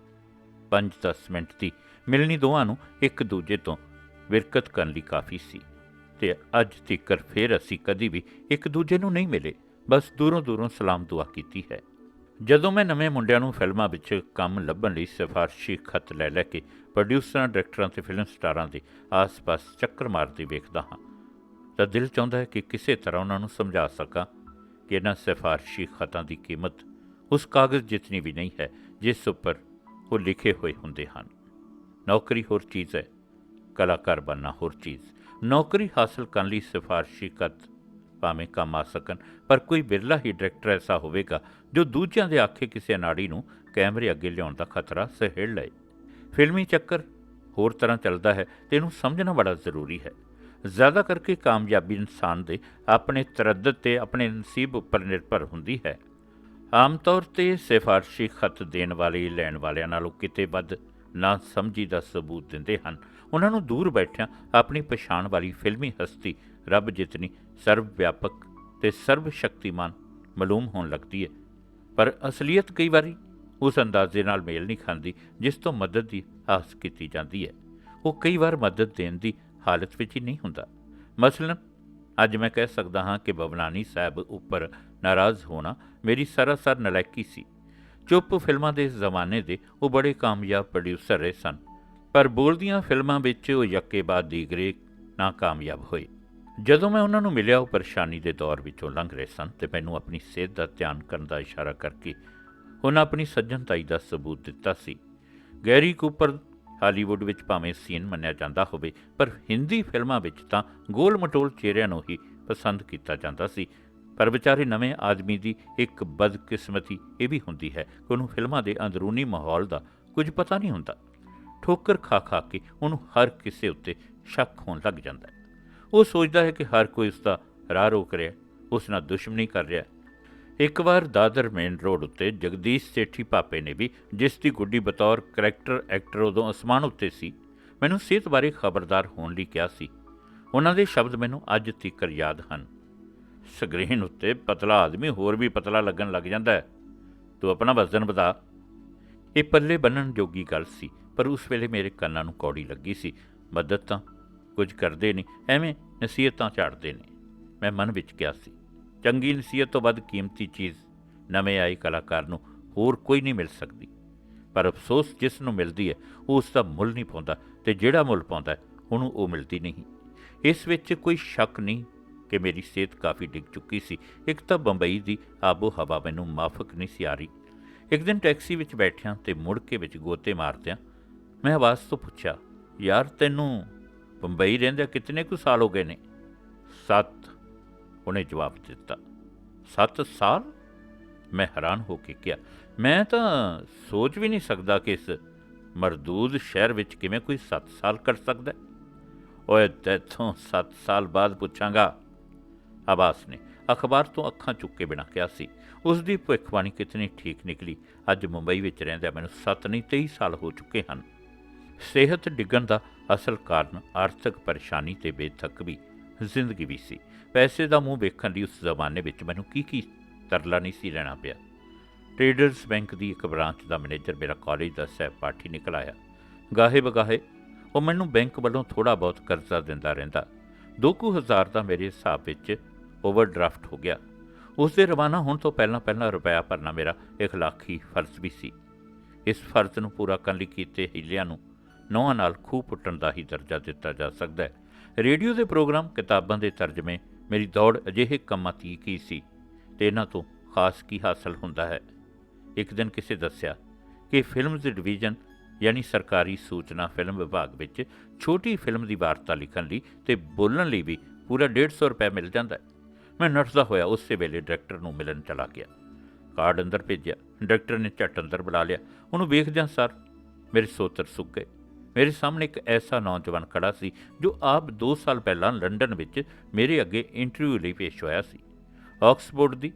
5-10 ਮਿੰਟ ਦੀ ਮਿਲਣੀ ਦੋਵਾਂ ਨੂੰ ਇੱਕ ਦੂਜੇ ਤੋਂ ਵਿਰਕਤ ਕਰਨ ਲਈ ਕਾਫੀ ਸੀ ਤੇ ਅੱਜ ਤੀਕਰ ਫੇਰ ਅਸੀਂ ਕਦੀ ਵੀ ਇੱਕ ਦੂਜੇ ਨੂੰ ਨਹੀਂ ਮਿਲੇ, ਬਸ ਦੂਰੋਂ ਦੂਰੋਂ ਸਲਾਮ ਦੁਆ ਕੀਤੀ ਹੈ। ਜਦੋਂ ਮੈਂ ਨਵੇਂ ਮੁੰਡਿਆਂ ਨੂੰ ਫਿਲਮਾਂ ਵਿੱਚ ਕੰਮ ਲੱਭਣ ਲਈ ਸਿਫਾਰਸ਼ੀ ਖਤ ਲੈ ਲੈ ਕੇ ਪ੍ਰੋਡਿਊਸਰਾਂ, ਡਾਇਰੈਕਟਰਾਂ ਤੇ ਫਿਲਮ ਸਟਾਰਾਂ ਦੇ ਆਸ-ਪਾਸ ਚੱਕਰ ਮਾਰਦੇ ਵੇਖਦਾ ਹਾਂ ਤਾਂ ਦਿਲ ਚਾਹੁੰਦਾ ਹੈ ਕਿ ਕਿਸੇ ਤਰ੍ਹਾਂ ਉਹਨਾਂ ਨੂੰ ਸਮਝਾ ਸਕਾਂ ਕਿ ਇਹਨਾਂ ਸਿਫਾਰਸ਼ੀ ਖਤਾਂ ਦੀ ਕੀਮਤ ਉਸ ਕਾਗਜ਼ ਜਿਤਨੀ ਵੀ ਨਹੀਂ ਹੈ, ਜਿਸ ਉੱਪਰ ਉਹ ਲਿਖੇ ਹੋਏ ਹੁੰਦੇ ਹਨ। ਨੌਕਰੀ ਹੋਰ ਚੀਜ਼ ਹੈ, ਕਲਾਕਾਰ ਬਣਨਾ ਹੋਰ ਚੀਜ਼। ਨੌਕਰੀ ਹਾਸਲ ਕਰਨ ਲਈ ਸਿਫਾਰਸ਼ੀ ਖਤ ਭਾਵੇਂ ਕੰਮ ਆ ਸਕਣ, ਪਰ ਕੋਈ ਬਿਰਲਾ ਹੀ ਡਾਇਰੈਕਟਰ ਐਸਾ ਹੋਵੇਗਾ ਜੋ ਦੂਜਿਆਂ ਦੇ ਆਖੇ ਕਿਸੇ ਅਨਾੜੀ ਨੂੰ ਕੈਮਰੇ ਅੱਗੇ ਲਿਆਉਣ ਦਾ ਖਤਰਾ ਸਹਿੜ ਲਏ। ਫਿਲਮੀ ਚੱਕਰ ਹੋਰ ਤਰ੍ਹਾਂ ਚੱਲਦਾ ਹੈ ਤੇ ਇਹਨੂੰ ਸਮਝਣਾ ਬੜਾ ਜ਼ਰੂਰੀ ਹੈ। ਜ਼ਿਆਦਾ ਕਰਕੇ ਕਾਮਯਾਬੀ ਇਨਸਾਨ ਦੇ ਆਪਣੇ ਤਰੱਦਦ ਤੇ ਆਪਣੇ ਨਸੀਬ ਉੱਪਰ ਨਿਰਭਰ ਹੁੰਦੀ ਹੈ। ਆਮ ਤੌਰ ਤੇ ਸਿਫਾਰਸ਼ੀ ਖਤ ਦੇਣ ਵਾਲੇ, ਲੈਣ ਵਾਲਿਆਂ ਨਾਲੋਂ ਕਿਤੇ ਵੱਧ ਨਾ ਸਮਝੀ ਦਾ ਸਬੂਤ ਦਿੰਦੇ ਹਨ। ਉਹਨਾਂ ਨੂੰ ਦੂਰ ਬੈਠਿਆਂ ਆਪਣੀ ਪਛਾਣ ਵਾਲੀ ਫਿਲਮੀ ਹਸਤੀ ਰੱਬ ਜਿਤਨੀ ਸਰਵ ਵਿਆਪਕ ਤੇ ਸਰਵ ਸ਼ਕਤੀਮਾਨ ਮਾਲੂਮ ਹੋਣ ਲੱਗਦੀ ਹੈ। ਪਰ ਅਸਲੀਅਤ ਕਈ ਵਾਰੀ ਉਸ ਅੰਦਾਜ਼ੇ ਨਾਲ ਮੇਲ ਨਹੀਂ ਖਾਂਦੀ, ਜਿਸ ਤੋਂ ਮਦਦ ਦੀ ਆਸ ਕੀਤੀ ਜਾਂਦੀ ਹੈ। ਉਹ ਕਈ ਵਾਰ ਮਦਦ ਦੇਣ ਦੀ ਹਾਲਤ ਵਿੱਚ ਹੀ ਨਹੀਂ ਹੁੰਦਾ। ਮਸਲਨ, ਅੱਜ ਮੈਂ ਕਹਿ ਸਕਦਾ ਹਾਂ ਕਿ ਬਵਨਾਨੀ ਸਾਹਿਬ ਉੱਪਰ ਨਾਰਾਜ਼ ਹੋਣਾ ਮੇਰੀ ਸਰਾਸਰ ਨਲਾਇਕੀ ਸੀ। ਚੁੱਪ ਫਿਲਮਾਂ ਦੇ ਜ਼ਮਾਨੇ ਦੇ ਉਹ ਬੜੇ ਕਾਮਯਾਬ ਪ੍ਰੋਡਿਊਸਰ ਰਹੇ ਸਨ, ਪਰ ਬੋਲਦੀਆਂ ਫਿਲਮਾਂ ਵਿੱਚ ਉਹ ਯੱਕੇ ਬਾਅਦ ਦੀਗਰੇ ਨਾਕਾਮਯਾਬ ਹੋਏ। ਜਦੋਂ ਮੈਂ ਉਹਨਾਂ ਨੂੰ ਮਿਲਿਆ, ਉਹ ਪਰੇਸ਼ਾਨੀ ਦੇ ਦੌਰ ਵਿੱਚੋਂ ਲੰਘ ਰਹੇ ਸਨ ਤੇ ਮੈਨੂੰ ਆਪਣੀ ਸਿਹਤ ਦਾ ਧਿਆਨ ਕਰਨ ਦਾ ਇਸ਼ਾਰਾ ਕਰਕੇ ਉਹਨਾਂ ਆਪਣੀ ਸੱਜਣਤਾਈ ਦਾ ਸਬੂਤ ਦਿੱਤਾ ਸੀ। ਗੈਰੀ ਕੂਪਰ ਹਾਲੀਵੁੱਡ ਵਿੱਚ ਭਾਵੇਂ ਸੀਨ ਮੰਨਿਆ ਜਾਂਦਾ ਹੋਵੇ, ਪਰ ਹਿੰਦੀ ਫਿਲਮਾਂ ਵਿੱਚ ਤਾਂ ਗੋਲ ਮਟੋਲ ਚਿਹਰਿਆਂ ਨੂੰ ਹੀ ਪਸੰਦ ਕੀਤਾ ਜਾਂਦਾ ਸੀ। ਪਰ ਵਿਚਾਰੇ ਨਵੇਂ ਆਦਮੀ ਦੀ ਇੱਕ ਬਦਕਿਸਮਤੀ ਇਹ ਵੀ ਹੁੰਦੀ ਹੈ ਕਿ ਉਹਨੂੰ ਫਿਲਮਾਂ ਦੇ ਅੰਦਰੂਨੀ ਮਾਹੌਲ ਦਾ ਕੁਝ ਪਤਾ ਨਹੀਂ ਹੁੰਦਾ। ਠੋਕਰ ਖਾ ਖਾ ਕੇ ਉਹਨੂੰ ਹਰ ਕਿਸੇ ਉੱਤੇ ਸ਼ੱਕ ਹੋਣ ਲੱਗ ਜਾਂਦਾ ਹੈ। ਉਹ ਸੋਚਦਾ ਹੈ ਕਿ ਹਰ ਕੋਈ ਉਸ ਦਾ ਰਾਹ ਰੋਕ ਰਿਹਾ ਉਸ ਨਾਲ ਦੁਸ਼ਮਣੀ ਕਰ ਰਿਹਾ ਇੱਕ ਵਾਰ ਦਾਦਰ ਮੇਨ ਰੋਡ ਉੱਤੇ ਜਗਦੀਸ਼ ਸੇਠੀ ਪਾਪੇ ਨੇ ਵੀ ਜਿਸ ਦੀ ਗੁੱਡੀ ਬਤੌਰ ਕਰੈਕਟਰ ਐਕਟਰ ਉਦੋਂ ਅਸਮਾਨ ਉੱਤੇ ਸੀ, ਮੈਨੂੰ ਸਿਹਤ ਬਾਰੇ ਖਬਰਦਾਰ ਹੋਣ ਲਈ ਕਿਹਾ ਸੀ। ਉਹਨਾਂ ਦੇ ਸ਼ਬਦ ਮੈਨੂੰ ਅੱਜ ਤੀਕਰ ਯਾਦ ਹਨ। ਸਕਰੀਨ ਉੱਤੇ ਪਤਲਾ ਆਦਮੀ ਹੋਰ ਵੀ ਪਤਲਾ ਲੱਗਣ ਲੱਗ ਜਾਂਦਾ ਹੈ। ਤੂੰ ਆਪਣਾ ਵਜ਼ਨ ਵਧਾ। ਇਹ ਪੱਲੇ ਬੰਨਣ ਜੋਗੀ ਗੱਲ ਸੀ, ਪਰ ਉਸ ਵੇਲੇ ਮੇਰੇ ਕੰਨਾਂ ਨੂੰ ਕੌੜੀ ਲੱਗੀ ਸੀ। ਮਦਦ ਤਾਂ ਕੁਝ ਕਰਦੇ ਨਹੀਂ ਐਵੇਂ ਨਸੀਹਤਾਂ ਝਾੜਦੇ ਨੇ। ਮੈਂ ਮਨ ਵਿੱਚ ਕਿਹਾ ਸੀ ਚੰਗੀ ਨਸੀਹਤ ਤੋਂ ਵੱਧ ਕੀਮਤੀ ਚੀਜ਼ ਨਵੇਂ ਆਏ ਕਲਾਕਾਰ ਨੂੰ ਹੋਰ ਕੋਈ ਨਹੀਂ ਮਿਲ ਸਕਦੀ। ਪਰ ਅਫਸੋਸ ਜਿਸ ਨੂੰ ਮਿਲਦੀ ਹੈ ਉਹ ਉਸ ਦਾ ਮੁੱਲ ਨਹੀਂ ਪਾਉਂਦਾ ਤੇ ਜਿਹੜਾ ਮੁੱਲ ਪਾਉਂਦਾ ਉਹਨੂੰ ਉਹ ਮਿਲਦੀ ਨਹੀਂ। ਇਸ ਵਿੱਚ ਕੋਈ ਸ਼ੱਕ ਨਹੀਂ ਕਿ ਮੇਰੀ ਸਿਹਤ ਕਾਫੀ ਡਿੱਗ ਚੁੱਕੀ ਸੀ। ਇੱਕ ਤਾਂ ਬੰਬਈ ਦੀ ਆਬੋ ਹਵਾ ਮੈਨੂੰ ਮਾਫਕ ਨਹੀਂ ਸੀ ਆ ਰਹੀ। ਇੱਕ ਦਿਨ ਟੈਕਸੀ ਵਿੱਚ ਬੈਠਿਆਂ ਤੇ ਮੁੜ ਕੇ ਵਿੱਚ ਗੋਤੇ ਮਾਰਦਿਆਂ ਮੈਂ ਆਵਾਜ਼ ਤੋਂ ਪੁੱਛਿਆ, ਯਾਰ, ਤੈਨੂੰ ਬੰਬਈ ਰਹਿੰਦਿਆਂ ਕਿੰਨੇ ਕੁ ਸਾਲ ਹੋ ਗਏ ਨੇ? 7 ਉਹਨੇ ਜਵਾਬ ਦਿੱਤਾ 7 ਸਾਲ? ਮੈਂ ਹੈਰਾਨ ਹੋ ਕੇ ਕਿਹਾ, ਮੈਂ ਤਾਂ ਸੋਚ ਵੀ ਨਹੀਂ ਸਕਦਾ ਕਿ ਇਸ ਮਰਦੂਦ ਸ਼ਹਿਰ ਵਿੱਚ ਕਿਵੇਂ ਕੋਈ 7 ਸਾਲ ਕਰ ਸਕਦਾ ਹੈ। ਓਏ, ਤੇਥੋਂ 7 ਸਾਲ ਬਾਅਦ ਪੁੱਛਾਂਗਾ। ਆਬਾਸ ਨੇ ਅਖਬਾਰ ਤੋਂ ਅੱਖਾਂ ਚੁੱਕ ਕੇ ਬਿਨਾਂ ਕਿਹਾ ਸੀ ਉਸ ਦੀ ਭਵਿੱਖਬਾਣੀ ਕਿਤਨੀ ਠੀਕ ਨਿਕਲੀ। ਅੱਜ ਮੁੰਬਈ ਵਿੱਚ ਰਹਿੰਦਿਆਂ ਮੈਨੂੰ 7 ਨਹੀਂ 23 ਸਾਲ ਹੋ ਚੁੱਕੇ ਹਨ। ਸਿਹਤ ਡਿੱਗਣ ਦਾ ਅਸਲ ਕਾਰਨ ਆਰਥਿਕ ਪਰੇਸ਼ਾਨੀ ਤੇ ਬੇਥੱਕ ਵੀ ਜ਼ਿੰਦਗੀ ਵੀ ਸੀ। ਪੈਸੇ ਦਾ ਮੂੰਹ ਵੇਖਣ ਲਈ ਉਸ ਜ਼ਮਾਨੇ ਵਿੱਚ ਮੈਨੂੰ ਕੀ ਕੀ ਤਰਲਾ ਨਹੀਂ ਸੀ ਲੈਣਾ ਪਿਆ। ਟ੍ਰੇਡਰਸ ਬੈਂਕ ਦੀ ਇੱਕ ਬ੍ਰਾਂਚ ਦਾ ਮੈਨੇਜਰ ਮੇਰਾ ਕਾਲਜ ਦਾ ਸਹਿਪਾਠੀ ਨਿਕਲ ਆਇਆ। ਗਾਹੇ ਬਗਾਹੇ, ਉਹ ਮੈਨੂੰ ਬੈਂਕ ਵੱਲੋਂ ਥੋੜਾ ਬਹੁਤ ਕਰਜ਼ਾ ਦਿੰਦਾ ਰਹਿੰਦਾ। ਦੋ ਕੁ ਹਜ਼ਾਰ ਦਾ ਮੇਰੇ ਹਿਸਾਬ ਵਿੱਚ ਓਵਰਡਰਾਫਟ ਹੋ ਗਿਆ। ਉਸ ਦੇ ਰਵਾਨਾ ਹੋਣ ਤੋਂ ਪਹਿਲਾਂ ਪਹਿਲਾਂ ਰੁਪਇਆ ਭਰਨਾ ਮੇਰਾ ਇਖਲਾਕੀ ਫਰਜ਼ ਵੀ ਸੀ। ਇਸ ਫਰਜ਼ ਨੂੰ ਪੂਰਾ ਕਰਨ ਲਈ ਕੀਤੇ ਹੀਲਿਆਂ ਨੂੰ ਨੌਹਾਂ ਨਾਲ ਖੂਹ ਪੁੱਟਣ ਦਾ ਹੀ ਦਰਜਾ ਦਿੱਤਾ ਜਾ ਸਕਦਾ ਹੈ। ਰੇਡੀਓ ਦੇ ਪ੍ਰੋਗਰਾਮ ਕਿਤਾਬਾਂ ਦੇ ਤਰਜਮੇ ਮੇਰੀ ਦੌੜ ਅਜਿਹੇ ਕੰਮਾਂ ਤੀਕ ਹੀ ਸੀ, ਤੇ ਇਹਨਾਂ ਤੋਂ ਖਾਸ ਕੀ ਹਾਸਲ ਹੁੰਦਾ ਹੈ? ਇੱਕ ਦਿਨ ਕਿਸੇ ਦੱਸਿਆ ਕਿ ਫਿਲਮਜ਼ ਡਿਵੀਜ਼ਨ, ਯਾਨੀ ਸਰਕਾਰੀ ਸੂਚਨਾ ਫਿਲਮ ਵਿਭਾਗ ਵਿੱਚ ਛੋਟੀ ਫਿਲਮ ਦੀ ਵਾਰਤਾ ਲਿਖਣ ਲਈ ਤੇ ਬੋਲਣ ਲਈ ਵੀ ਪੂਰਾ 150 ਰੁਪਏ ਮਿਲ ਜਾਂਦਾ ਹੈ। ਮੈਂ ਨੱਠਦਾ ਹੋਇਆ ਉਸੇ ਵੇਲੇ ਡਾਇਰੈਕਟਰ ਨੂੰ ਮਿਲਣ ਚਲਾ ਗਿਆ। ਕਾਰਡ ਅੰਦਰ ਭੇਜਿਆ। ਡਾਇਰੈਕਟਰ ਨੇ ਝੱਟ ਅੰਦਰ ਬੁਲਾ ਲਿਆ। ਉਹਨੂੰ ਵੇਖਦਿਆਂ ਸਰ। ਮੇਰੇ ਸੋਤਰ ਸੁੱਕ ਗਏ। ਮੇਰੇ ਸਾਹਮਣੇ ਇੱਕ ਐਸਾ ਨੌਜਵਾਨ ਖੜਾ ਸੀ ਜੋ ਆਪ 2 ਸਾਲ ਪਹਿਲਾਂ ਲੰਡਨ ਵਿੱਚ ਮੇਰੇ ਅੱਗੇ ਇੰਟਰਵਿਊ ਲਈ ਪੇਸ਼ ਹੋਇਆ ਸੀ। ਆਕਸਫੋਰਡ ਦੀ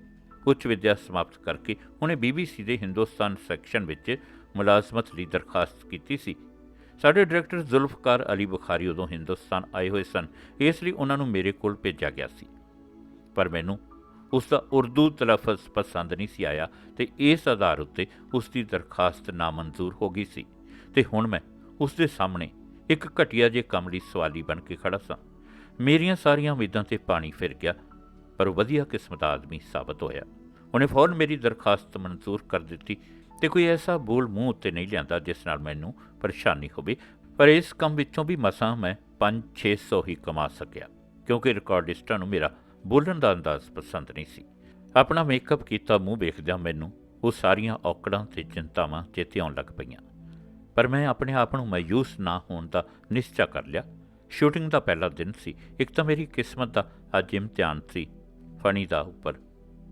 ਉੱਚ ਵਿੱਦਿਆ ਸਮਾਪਤ ਕਰਕੇ ਉਹਨੇ BBC ਦੇ ਹਿੰਦੁਸਤਾਨ ਸੈਕਸ਼ਨ ਵਿੱਚ ਮੁਲਾਜ਼ਮਤ ਲਈ ਦਰਖਾਸਤ ਕੀਤੀ ਸੀ। ਸਾਡੇ ਡਾਇਰੈਕਟਰ ਜ਼ੁਲਫਕਾਰ ਅਲੀ ਬੁਖਾਰੀ ਉਦੋਂ ਹਿੰਦੁਸਤਾਨ ਆਏ ਹੋਏ ਸਨ, ਇਸ ਲਈ ਉਹਨਾਂ ਨੂੰ ਮੇਰੇ ਕੋਲ ਭੇਜਿਆ ਗਿਆ ਸੀ। ਪਰ ਮੈਨੂੰ ਉਸ ਦਾ ਉਰਦੂ ਤਲਫ਼ਜ਼ ਪਸੰਦ ਨਹੀਂ ਸੀ ਆਇਆ ਤੇ ਇਸ ਆਧਾਰ ਉੱਤੇ ਉਸ ਦੀ ਦਰਖਾਸਤ ਨਾਮਨਜ਼ੂਰ ਹੋ ਗਈ ਸੀ। ਤੇ ਹੁਣ ਮੈਂ ਉਸ ਦੇ ਸਾਹਮਣੇ ਇੱਕ ਘਟੀਆ ਜੇ ਕੰਮ ਲਈ ਸਵਾਲੀ ਬਣ ਕੇ ਖੜਾ ਸਾਂ। ਮੇਰੀਆਂ ਸਾਰੀਆਂ ਉਮੀਦਾਂ ਤੇ ਪਾਣੀ ਫਿਰ ਗਿਆ, ਪਰ ਉਹ ਵਧੀਆ ਕਿਸਮਤ ਦਾ ਆਦਮੀ ਸਾਬਤ ਹੋਇਆ। ਉਹਨੇ ਫੌਰਨ ਮੇਰੀ ਦਰਖਾਸਤ ਮਨਜ਼ੂਰ ਕਰ ਦਿੱਤੀ ਤੇ ਕੋਈ ਐਸਾ ਬੋਲ ਮੂੰਹ ਉੱਤੇ ਨਹੀਂ ਲਿਆਂਦਾ ਜਿਸ ਨਾਲ ਮੈਨੂੰ ਪਰੇਸ਼ਾਨੀ ਹੋਵੇ, ਪਰ ਇਸ ਕੰਮ ਵਿੱਚੋਂ ਵੀ ਮਸਾਂ ਮੈਂ 5-600 ਹੀ ਕਮਾ ਸਕਿਆ, ਕਿਉਂਕਿ ਰਿਕਾਰਡਿਸਟਾਂ ਨੂੰ ਮੇਰਾ ਬੋਲਣ ਦਾ ਅੰਦਾਜ਼ ਪਸੰਦ ਨਹੀਂ ਸੀ। ਆਪਣਾ ਮੇਕਅਪ ਕੀਤਾ ਮੂੰਹ ਵੇਖਦਿਆਂ ਮੈਨੂੰ ਉਹ ਸਾਰੀਆਂ ਔਕੜਾਂ ਤੇ ਚਿੰਤਾਵਾਂ ਚੇਤੇ ਆਉਣ ਲੱਗ ਪਈਆਂ। ਪਰ ਮੈਂ ਆਪਣੇ ਆਪ ਨੂੰ ਮਾਯੂਸ ਨਾ ਹੋਣ ਦਾ ਨਿਸ਼ਚਾ ਕਰ ਲਿਆ। ਸ਼ੂਟਿੰਗ ਦਾ ਪਹਿਲਾ ਦਿਨ ਸੀ। ਇੱਕ ਤਾਂ ਮੇਰੀ ਕਿਸਮਤ ਦਾ ਅੱਜ ਇਮਤਿਹਾਨ ਸੀ ਫਣੀ ਦਾ ਉੱਪਰ।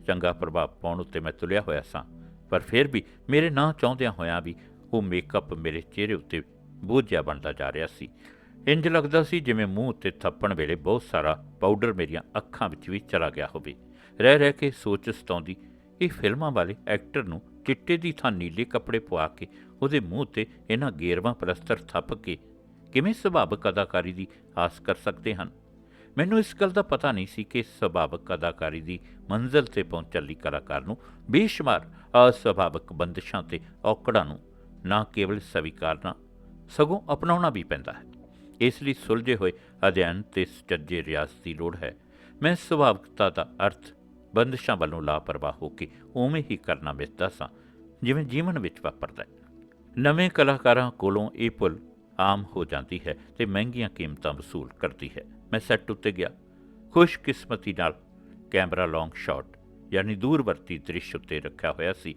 ਚੰਗਾ ਪ੍ਰਭਾਵ ਪਾਉਣ ਉੱਤੇ ਮੈਂ ਤੁਲਿਆ ਹੋਇਆ ਸਾਂ। ਪਰ ਫਿਰ ਵੀ ਮੇਰੇ ਨਾ ਚਾਹੁੰਦਿਆਂ ਹੋਇਆਂ ਵੀ ਉਹ ਮੇਕਅਪ ਮੇਰੇ ਚਿਹਰੇ ਉੱਤੇ ਬੋਝਿਆ ਬਣਦਾ ਜਾ ਰਿਹਾ ਸੀ। ਇੰਜ ਲੱਗਦਾ ਸੀ ਜਿਵੇਂ ਮੂੰਹ ਉੱਤੇ ਥੱਪਣ ਵੇਲੇ ਬਹੁਤ ਸਾਰਾ ਪਾਊਡਰ ਮੇਰੀਆਂ ਅੱਖਾਂ ਵਿੱਚ ਵੀ ਚਲਾ ਗਿਆ ਹੋਵੇ। ਰਹਿ ਰਹਿ ਕੇ ਸੋਚ ਸਤਾਉਂਦੀ, ਇਹ ਫਿਲਮਾਂ ਵਾਲੇ ਐਕਟਰ ਨੂੰ ਚਿੱਟੇ ਦੀ ਥਾਂ ਨੀਲੇ ਕੱਪੜੇ ਪਵਾ ਕੇ ਉਹਦੇ ਮੂੰਹ ਤੇ ਇਹਨਾਂ ਗੇਰਵਾਂ ਪਲਸਤਰ ਥੱਪ ਕੇ ਕਿਵੇਂ ਸੁਭਾਵਕ ਅਦਾਕਾਰੀ ਦੀ ਆਸ ਕਰ ਸਕਦੇ ਹਨ? ਮੈਨੂੰ ਇਸ ਗੱਲ ਦਾ ਪਤਾ ਨਹੀਂ ਸੀ ਕਿ ਸੁਭਾਵਕ ਅਦਾਕਾਰੀ ਦੀ ਮੰਜ਼ਿਲ ਤੇ ਪਹੁੰਚਣ ਲਈ ਕਲਾਕਾਰ ਨੂੰ ਬੇਸ਼ੁਮਾਰ, ਅਸੁਭਾਵਕ ਬੰਦਸ਼ਾਂ ਤੇ ਔਕੜਾਂ ਨੂੰ ਨਾ ਕੇਵਲ ਸਵੀਕਾਰਨਾ, ਸਗੋਂ ਅਪਣਾਉਣਾ ਵੀ ਪੈਂਦਾ ਹੈ। ਇਸ ਲਈ ਸੁਲਝੇ ਹੋਏ ਅਧਿਐਨ ਤੇ ਸੱਜੇ ਰਿਆਸਤ ਦੀ ਲੋੜ ਹੈ। ਮੈਂ ਸੁਭਾਵਿਕਤਾ ਦਾ ਅਰਥ ਬੰਦਸ਼ਾਂ ਵੱਲੋਂ ਲਾਪਰਵਾਹ ਹੋ ਕੇ ਉਵੇਂ ਹੀ ਕਰਨਾ ਮਿਲਦਾ ਸਾਂ, ਜਿਵੇਂ ਜੀਵਨ ਵਿੱਚ ਵਾਪਰਦਾ ਹੈ। ਨਵੇਂ ਕਲਾਕਾਰਾਂ ਕੋਲੋਂ ਇਹ ਭੁੱਲ ਆਮ ਹੋ ਜਾਂਦੀ ਹੈ ਤੇ ਮਹਿੰਗੀਆਂ ਕੀਮਤਾਂ ਵਸੂਲ ਕਰਦੀ ਹੈ। ਮੈਂ ਸੈੱਟ ਉੱਤੇ ਗਿਆ। ਖੁਸ਼ਕਿਸਮਤੀ ਨਾਲ ਕੈਮਰਾ ਲੌਂਗ ਸ਼ਾਟ, ਯਾਨੀ ਦੂਰਵਰਤੀ ਦ੍ਰਿਸ਼ ਉੱਤੇ ਰੱਖਿਆ ਹੋਇਆ ਸੀ।